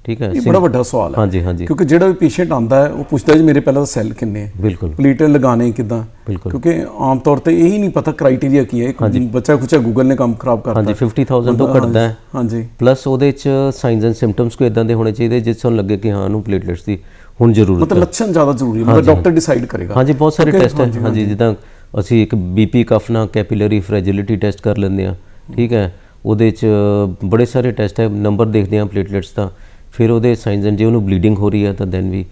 [SPEAKER 2] ਠੀਕ ਹੈ
[SPEAKER 1] ਇਹ ਬੜਾ ਵੱਡਾ ਸਵਾਲ ਹੈ।
[SPEAKER 2] ਹਾਂਜੀ ਹਾਂਜੀ।
[SPEAKER 1] ਕਿਉਂਕਿ ਜਿਹੜਾ ਵੀ ਪੇਸ਼ੈਂਟ ਆਂਦਾ ਹੈ ਉਹ ਪੁੱਛਦਾ ਜੀ ਮੇਰੇ ਪਹਿਲਾਂ ਤਾਂ ਸੈੱਲ ਕਿੰਨੇ ਹੈ
[SPEAKER 2] ਬਿਲਕੁਲ।
[SPEAKER 1] ਪਲੇਟਰ ਲਗਾਣੇ ਕਿਦਾਂ? ਕਿਉਂਕਿ ਆਮ ਤੌਰ ਤੇ ਇਹੀ ਨਹੀਂ ਪਤਾ ਕ੍ਰਾਈਟੇਰੀਆ ਕੀ ਹੈ। ਇੱਕ ਬੱਚਾ ਖੁਚਾ ਗੂਗਲ ਨੇ ਕੰਮ ਖਰਾਬ ਕਰਤਾ।
[SPEAKER 2] ਹਾਂਜੀ 50000 ਤੋਂ ਘਟਦਾ ਹੈ।
[SPEAKER 1] ਹਾਂਜੀ।
[SPEAKER 2] ਪਲੱਸ ਉਹਦੇ ਚ ਸਾਈਨਸ ਐਂਡ ਸਿੰਪਟਮਸ ਕੋਈ ਇਦਾਂ ਦੇ ਹੋਣੇ ਚਾਹੀਦੇ ਜਿਸ ਤੋਂ ਲੱਗੇ ਕਿ ਹਾਂ ਨੂੰ ਪਲੇਟਲੈਟਸ ਦੀ ਹੁਣ ਜ਼ਰੂਰਤ
[SPEAKER 1] ਮਤਲਬ ਲੱਛਣ ਜ਼ਿਆਦਾ ਜ਼ਰੂਰੀ ਹੈ। ਮਤਲਬ ਡਾਕਟਰ ਡਿਸਾਈਡ ਕਰੇਗਾ।
[SPEAKER 2] ਹਾਂਜੀ ਬਹੁਤ ਸਾਰੇ ਟੈਸਟ ਹੈ। ਹਾਂਜੀ ਜਿੱਦਾਂ ਅਸੀਂ ਇੱਕ ਬੀਪੀ ਕਫਨਾ ਕੈਪੀਲਰੀ ਫ੍ਰੈਜਿਲਿਟੀ ਟੈਸਟ ਕਰ ਲੈਂਦੇ ਆ ਠੀਕ ਹੈ। ਉਹਦੇ ਚ ਬੜੇ ਸਾਰੇ ਟੈਸਟ ਹੈ। ਨੰਬਰ ਦੇਖਦੇ ਆ ਪਲੇਟਲੈਟਸ ਦਾ। ਫਿਰ ਉਹਦੇ ਸਾਈਨਸ ਐਂਡ ਜੇ ਉਹਨੂੰ ਬਲੀਡਿੰਗ ਹੋ ਰਹੀ ਹੈ ਤਾਂ ਦੈਨ ਵੀ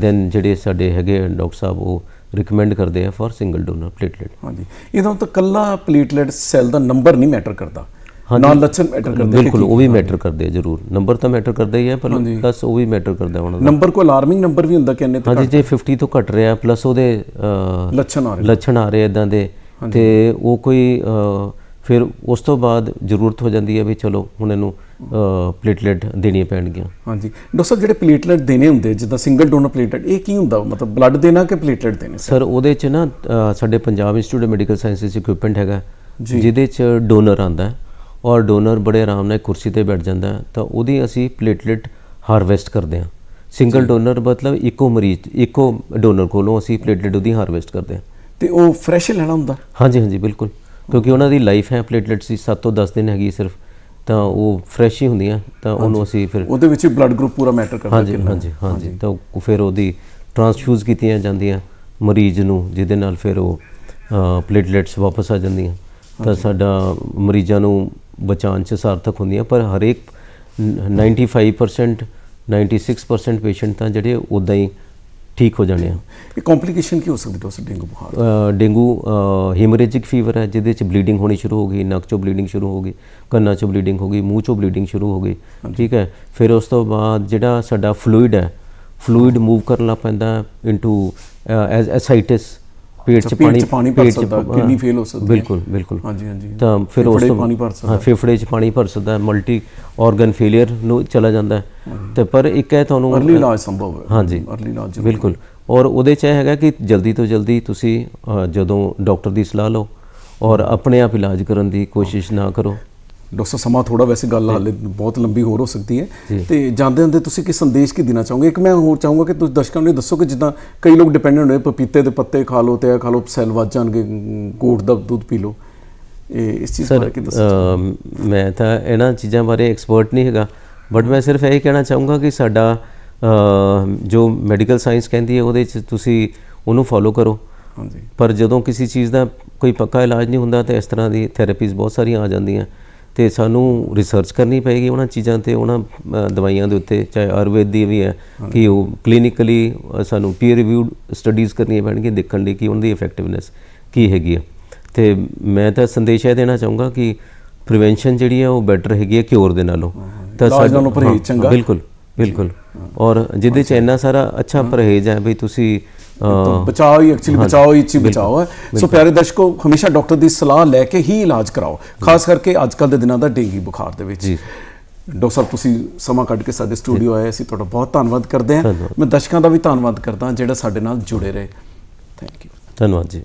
[SPEAKER 2] ਦੈਨ ਜਿਹੜੇ ਸਾਡੇ ਹੈਗੇ ਡਾਕਟਰ ਸਾਹਿਬ ਉਹ ਰਿਕਮੈਂਡ ਕਰਦੇ ਆ ਫॉर ਸਿੰਗਲ ਡੋਨਰ ਪਲੇਟਲੈਟ
[SPEAKER 1] ਹਾਂਜੀ। ਇਹਦਾ ਤਾਂ ਕੱਲਾ ਪਲੇਟਲੈਟ ਸੈੱਲ ਦਾ ਨੰਬਰ ਨਹੀਂ ਮੈਟਰ ਕਰਦਾ। ਨਾਲ ਲੱਛਣ ਮੈਟਰ ਕਰਦੇ
[SPEAKER 2] ਬਿਲਕੁਲ ਉਹ ਵੀ ਮੈਟਰ ਕਰਦੇ ਆ ਜ਼ਰੂਰ। ਨੰਬਰ ਤਾਂ ਮੈਟਰ ਕਰਦਾ ਹੀ ਹੈ ਪਰ ਪਲੱਸ ਉਹ ਵੀ ਮੈਟਰ ਕਰਦਾ ਉਹਨਾਂ ਦਾ।
[SPEAKER 1] ਨੰਬਰ ਕੋ ਅਲਾਰਮਿੰਗ ਨੰਬਰ ਵੀ ਹੁੰਦਾ ਕਿੰਨੇ ਤੱਕ
[SPEAKER 2] ਹਾਂਜੀ ਜੇ 50 ਤੋਂ ਘਟ ਰਿਹਾ ਪਲੱਸ ਉਹਦੇ
[SPEAKER 1] ਲੱਛਣ ਆ ਰਹੇ।
[SPEAKER 2] ਲੱਛਣ ਆ ਰਹੇ ਇਦਾਂ ਦੇ ਤੇ ਉਹ ਕੋਈ ਫਿਰ ਉਸ ਤੋਂ ਬਾਅਦ ਜ਼ਰੂਰਤ ਹੋ ਜਾਂਦੀ ਹੈ ਵੀ ਚਲੋ ਹੁਣ ਇਹਨੂੰ ਪਲੇਟਲੈਟ ਦੇਣੀਆਂ ਪੈਣਗੀਆਂ।
[SPEAKER 1] ਹਾਂਜੀ। ਡਾਕਟਰ ਸਾਹਿਬ ਜਿਹੜੇ ਪਲੇਟਲੈਟ ਦੇਣੇ ਹੁੰਦੇ ਜਿੱਦਾਂ ਸਿੰਗਲ ਡੋਨਰ ਪਲੇਟਲੈਟ ਇਹ ਕੀ ਹੁੰਦਾ? ਮਤਲਬ ਬਲੱਡ ਦੇਣਾ ਕਿ ਪਲੇਟਲੈਟ ਦੇਣੇ?
[SPEAKER 2] ਸਰ ਉਹਦੇ ਚ ਨਾ ਸਾਡੇ Punjab institute of medical sciences equipment ਹੈਗਾ। ਜਿਹਦੇ ਚ ਡੋਨਰ ਆਂਦਾ ਔਰ ਡੋਨਰ ਬੜੇ ਆਰਾਮ ਨਾਲ ਕੁਰਸੀ ਤੇ ਬੈਠ ਜਾਂਦਾ ਤਾਂ ਉਹਦੀ ਅਸੀਂ ਪਲੇਟਲੈਟ ਹਾਰਵੈਸਟ ਕਰਦੇ ਹਾਂ। ਸਿੰਗਲ ਡੋਨਰ ਮਤਲਬ ਇੱਕੋ ਮਰੀਜ਼ ਇੱਕੋ ਡੋਨਰ ਕੋਲੋਂ ਅਸੀਂ ਪਲੇਟਲੈਟ ਉਹਦੀ ਹਾਰਵੈਸਟ ਕਰਦੇ ਹਾਂ।
[SPEAKER 1] ਤੇ ਉਹ ਫਰੈਸ਼ ਲੈਣਾ ਹੁੰਦਾ?
[SPEAKER 2] ਹਾਂਜੀ ਹਾਂਜੀ ਬਿਲਕੁਲ। ਕਿਉਂਕਿ ਉਹਨਾਂ ਦੀ ਲਾਈਫ ਹੈ ਪਲੇਟਲੈਟਸ ਦੀ 7 ਤੋਂ 10 ਦਿਨ ਹੈਗੀ ਸਿਰਫ। ਤਾਂ ਉਹ ਫਰੈਸ਼ ਹੀ ਹੁੰਦੀਆਂ ਤਾਂ ਉਹਨੂੰ ਅਸੀਂ ਫਿਰ
[SPEAKER 1] ਉਹਦੇ ਵਿੱਚ ਬਲੱਡ ਗਰੁੱਪ ਪੂਰਾ ਮੈਟਰ ਕਰਦਾ
[SPEAKER 2] ਹਾਂਜੀ ਹਾਂਜੀ ਹਾਂਜੀ। ਤਾਂ ਉਹ ਫਿਰ ਉਹਦੀ ਟਰਾਂਸਫਿਊਜ਼ ਕੀਤੀਆਂ ਜਾਂਦੀਆਂ ਮਰੀਜ਼ ਨੂੰ ਜਿਹਦੇ ਨਾਲ ਫਿਰ ਉਹ ਪਲੇਟਲੈਟਸ ਵਾਪਸ ਆ ਜਾਂਦੀਆਂ। ਤਾਂ ਸਾਡਾ ਮਰੀਜ਼ਾਂ ਨੂੰ ਬਚਾਉਣ ਚ ਸਾਰਥਕ ਹੁੰਦੀਆਂ ਪਰ ਹਰੇਕ 95% 96% ਪੇਸ਼ੈਂਟ ਤਾਂ ਜਿਹੜੇ ਉਦਾਂ ਹੀ ਠੀਕ ਹੋ ਜਾਣੇ ਆ।
[SPEAKER 1] ਇਹ ਕੰਪਲਿਕੇਸ਼ਨ ਕੀ ਹੋ ਸਕਦੀ ਡਾਕਟਰ ਡੇਂਗੂ ਬੁਖਾਰ
[SPEAKER 2] ਡੇਂਗੂ ਹੀਮੋਰੇਜਿਕ ਫੀਵਰ ਹੈ ਜਿਹਦੇ ਚ ਬਲੀਡਿੰਗ ਹੋਣੀ ਸ਼ੁਰੂ ਹੋ ਗਈ ਨੱਕ ਚੋਂ ਬਲੀਡਿੰਗ ਸ਼ੁਰੂ ਹੋ ਗਈ ਕੰਨਾਂ ਚੋਂ ਬਲੀਡਿੰਗ ਹੋ ਗਈ ਮੂੰਹ ਚੋਂ ਬਲੀਡਿੰਗ ਸ਼ੁਰੂ ਹੋ ਗਈ ਠੀਕ ਹੈ। ਫਿਰ ਉਸ ਤੋਂ ਬਾਅਦ ਜਿਹੜਾ ਸਾਡਾ ਫਲੂਇਡ ਹੈ ਫਲੂਇਡ ਮੂਵ ਕਰਨ ਪੈਂਦਾ ਇਨਟੂ ਐਸ ਐਸਾਈਟਿਸ ਪੇਟ ਚ ਪਾਣੀ
[SPEAKER 1] ਪਾਣੀ ਭਰ
[SPEAKER 2] ਪੇਟ ਚ
[SPEAKER 1] ਸਕਦਾ, fail ਹੋ ਸਕਦੀ ਹੈ।
[SPEAKER 2] ਬਿਲਕੁਲ ਬਿਲਕੁਲ।
[SPEAKER 1] ਹਾਂਜੀ ਹਾਂਜੀ।
[SPEAKER 2] ਤਾਂ ਫਿਰ ਉਸ ਤੋਂ
[SPEAKER 1] ਪਾਣੀ ਭਰ ਸਕਦਾ।
[SPEAKER 2] ਹਾਂ ਫੇਫੜੇ ਚ ਪਾਣੀ ਭਰ ਸਕਦਾ ਮਲਟੀ ਆਰਗਨ ਫੇਲਿਅਰ ਨੂੰ ਚਲਾ ਜਾਂਦਾ ਹੈ। ਤੇ ਪਰ ਇੱਕ ਹੈ ਤੁਹਾਨੂੰ
[SPEAKER 1] ਅਰਲੀ ਇਲਾਜ ਸੰਭਵ ਹੈ।
[SPEAKER 2] ਹਾਂਜੀ।
[SPEAKER 1] ਅਰਲੀ ਇਲਾਜ
[SPEAKER 2] ਬਿਲਕੁਲ। ਔਰ ਉਹਦੇ ਚ ਇਹ ਹੈਗਾ ਕਿ ਜਲਦੀ ਤੋਂ ਜਲਦੀ ਤੁਸੀਂ ਜਦੋਂ ਡਾਕਟਰ ਦੀ ਸਲਾਹ ਲਓ ਔਰ ਆਪਣੇ ਆਪ ਇਲਾਜ ਕਰਨ ਦੀ ਕੋਸ਼ਿਸ਼ ਨਾ ਕਰੋ।
[SPEAKER 1] ਡਾਕਟਰ ਸਮਾਂ ਥੋੜਾ ਵੈਸੇ ਗੱਲ ਹਾਲੇ ਬਹੁਤ ਲੰਬੀ ਹੋਰ ਹੋ ਸਕਦੀ ਹੈ। ਤੇ ਜਾਂਦੇ ਜਾਂਦੇ ਤੁਸੀਂ ਕੀ ਸੰਦੇਸ਼ ਕੀ ਦੇਣਾ ਚਾਹੋਗੇ? ਇੱਕ ਮੈਂ ਹੋਰ ਚਾਹੂੰਗਾ ਕਿ ਤੁਸੀਂ ਦਰਸ਼ਕਾਂ ਨੂੰ ਦੱਸੋ ਕਿ ਜਿੱਦਾਂ ਕਈ ਲੋਕ ਡਿਪੈਂਡੈਂਟ ਹੋਏ ਪਪੀਤੇ ਦੇ ਪੱਤੇ ਖਾ ਲਓ ਤੇ ਇਹ ਖਾ ਲਓ ਸੈੱਲ ਵੱਧ ਜਾਣਗੇ ਗੋਟ ਦਾ ਦੁੱਧ ਪੀ ਲਓ। ਇਹ ਇਸ ਚੀਜ਼ ਬਾਰੇ ਕੀ ਦੱਸੋ
[SPEAKER 2] ਮੈਂ ਤਾਂ ਇਹਨਾਂ ਚੀਜ਼ਾਂ ਬਾਰੇ ਐਕਸਪਰਟ ਨਹੀਂ ਹੈਗਾ ਬਟ ਮੈਂ ਸਿਰਫ ਇਹ ਕਹਿਣਾ ਚਾਹੂੰਗਾ ਕਿ ਸਾਡਾ ਜੋ ਮੈਡੀਕਲ ਸਾਇੰਸ ਕਹਿੰਦੀ ਹੈ ਉਹਦੇ ਚ ਤੁਸੀਂ ਉਹਨੂੰ ਫੋਲੋ ਕਰੋ।
[SPEAKER 1] ਹਾਂਜੀ।
[SPEAKER 2] ਪਰ ਜਦੋਂ ਕਿਸੇ ਚੀਜ਼ ਦਾ ਕੋਈ ਪੱਕਾ ਇਲਾਜ ਨਹੀਂ ਹੁੰਦਾ ਤਾਂ ਇਸ ਤਰ੍ਹਾਂ ਦੀ ਥੈਰੇਪੀਜ਼ ਬਹੁਤ ਸਾਰੀਆਂ ਆ ਜਾਂਦੀਆਂ। ਤੇ ਸਾਨੂੰ ਰਿਸਰਚ ਕਰਨੀ ਪਏਗੀ ਉਹਨਾਂ ਚੀਜ਼ਾਂ ਤੇ ਉਹਨਾਂ ਦਵਾਈਆਂ ਦੇ ਉੱਤੇ ਚਾਹੇ ਆਯੁਰਵੇਦ ਦੀ ਵੀ ਹੈ ਕਿ ਉਹ ਕਲੀਨਿਕਲੀ ਸਾਨੂੰ ਪੀਅਰ ਰਿਵਿਊਡ ਸਟੱਡੀਜ਼ ਕਰਨੀਆਂ ਪੈਣਗੀਆਂ ਦੇਖਣ ਲਈ ਕਿ ਉਹਨਾਂ ਦੀ ਇਫੈਕਟਿਵਨੈਸ ਕੀ ਹੈਗੀ ਆ। ਤੇ ਮੈਂ ਤਾਂ ਸੰਦੇਸ਼ ਇਹ ਦੇਣਾ ਚਾਹੂੰਗਾ ਕਿ ਪ੍ਰੀਵੈਂਸ਼ਨ ਜਿਹੜੀ ਹੈ ਉਹ ਬੈਟਰ ਹੈਗੀ ਹੈ ਕਿਉਰ ਦੇ ਨਾਲੋਂ। ਤਾਂ
[SPEAKER 1] ਨਾਲੋਂ ਪਰਹੇਜ਼
[SPEAKER 2] ਹਾਂ,
[SPEAKER 1] ਚੰਗਾ।
[SPEAKER 2] ਬਿਲਕੁਲ ਬਿਲਕੁਲ। ਔਰ ਜਿਹਦੇ ਚ ਇੰਨਾ ਸਾਰਾ ਅੱਛਾ ਪਰਹੇਜ਼ ਹੈ ਵੀ ਤੁਸੀਂ
[SPEAKER 1] ਬਚਾਓ ਹੀ ਐਕਚੁਅਲੀ ਬਚਾਓ ਹੀ ਚੀ ਬਚਾਓ ਹੈ। ਸੋ ਪਿਆਰੇ ਦਰਸ਼ਕੋ ਹਮੇਸ਼ਾ ਡਾਕਟਰ ਦੀ ਸਲਾਹ ਲੈ ਕੇ ਹੀ ਇਲਾਜ ਕਰਾਓ ਖਾਸ ਕਰਕੇ ਅੱਜ ਕੱਲ ਦੇ ਦਿਨਾਂ ਦਾ ਡੇਂਗੀ ਬੁਖਾਰ ਦੇ ਵਿੱਚ।
[SPEAKER 2] ਜੀ।
[SPEAKER 1] ਡਾਕਟਰ ਸਾਹਿਬ ਤੁਸੀਂ ਸਮਾਂ ਕੱਢ ਕੇ ਸਾਡੇ ਸਟੂਡੀਓ ਆਏ ਅਸੀਂ ਤੁਹਾਡਾ ਬਹੁਤ ਧੰਨਵਾਦ ਕਰਦੇ ਹਾਂ। ਮੈਂ ਦਰਸ਼ਕਾਂ ਦਾ ਵੀ ਧੰਨਵਾਦ ਕਰਦਾ ਜਿਹੜਾ ਸਾਡੇ ਨਾਲ ਜੁੜੇ ਰਹੇ। ਥੈਂਕ ਯੂ
[SPEAKER 2] ਧੰਨਵਾਦ ਜੀ।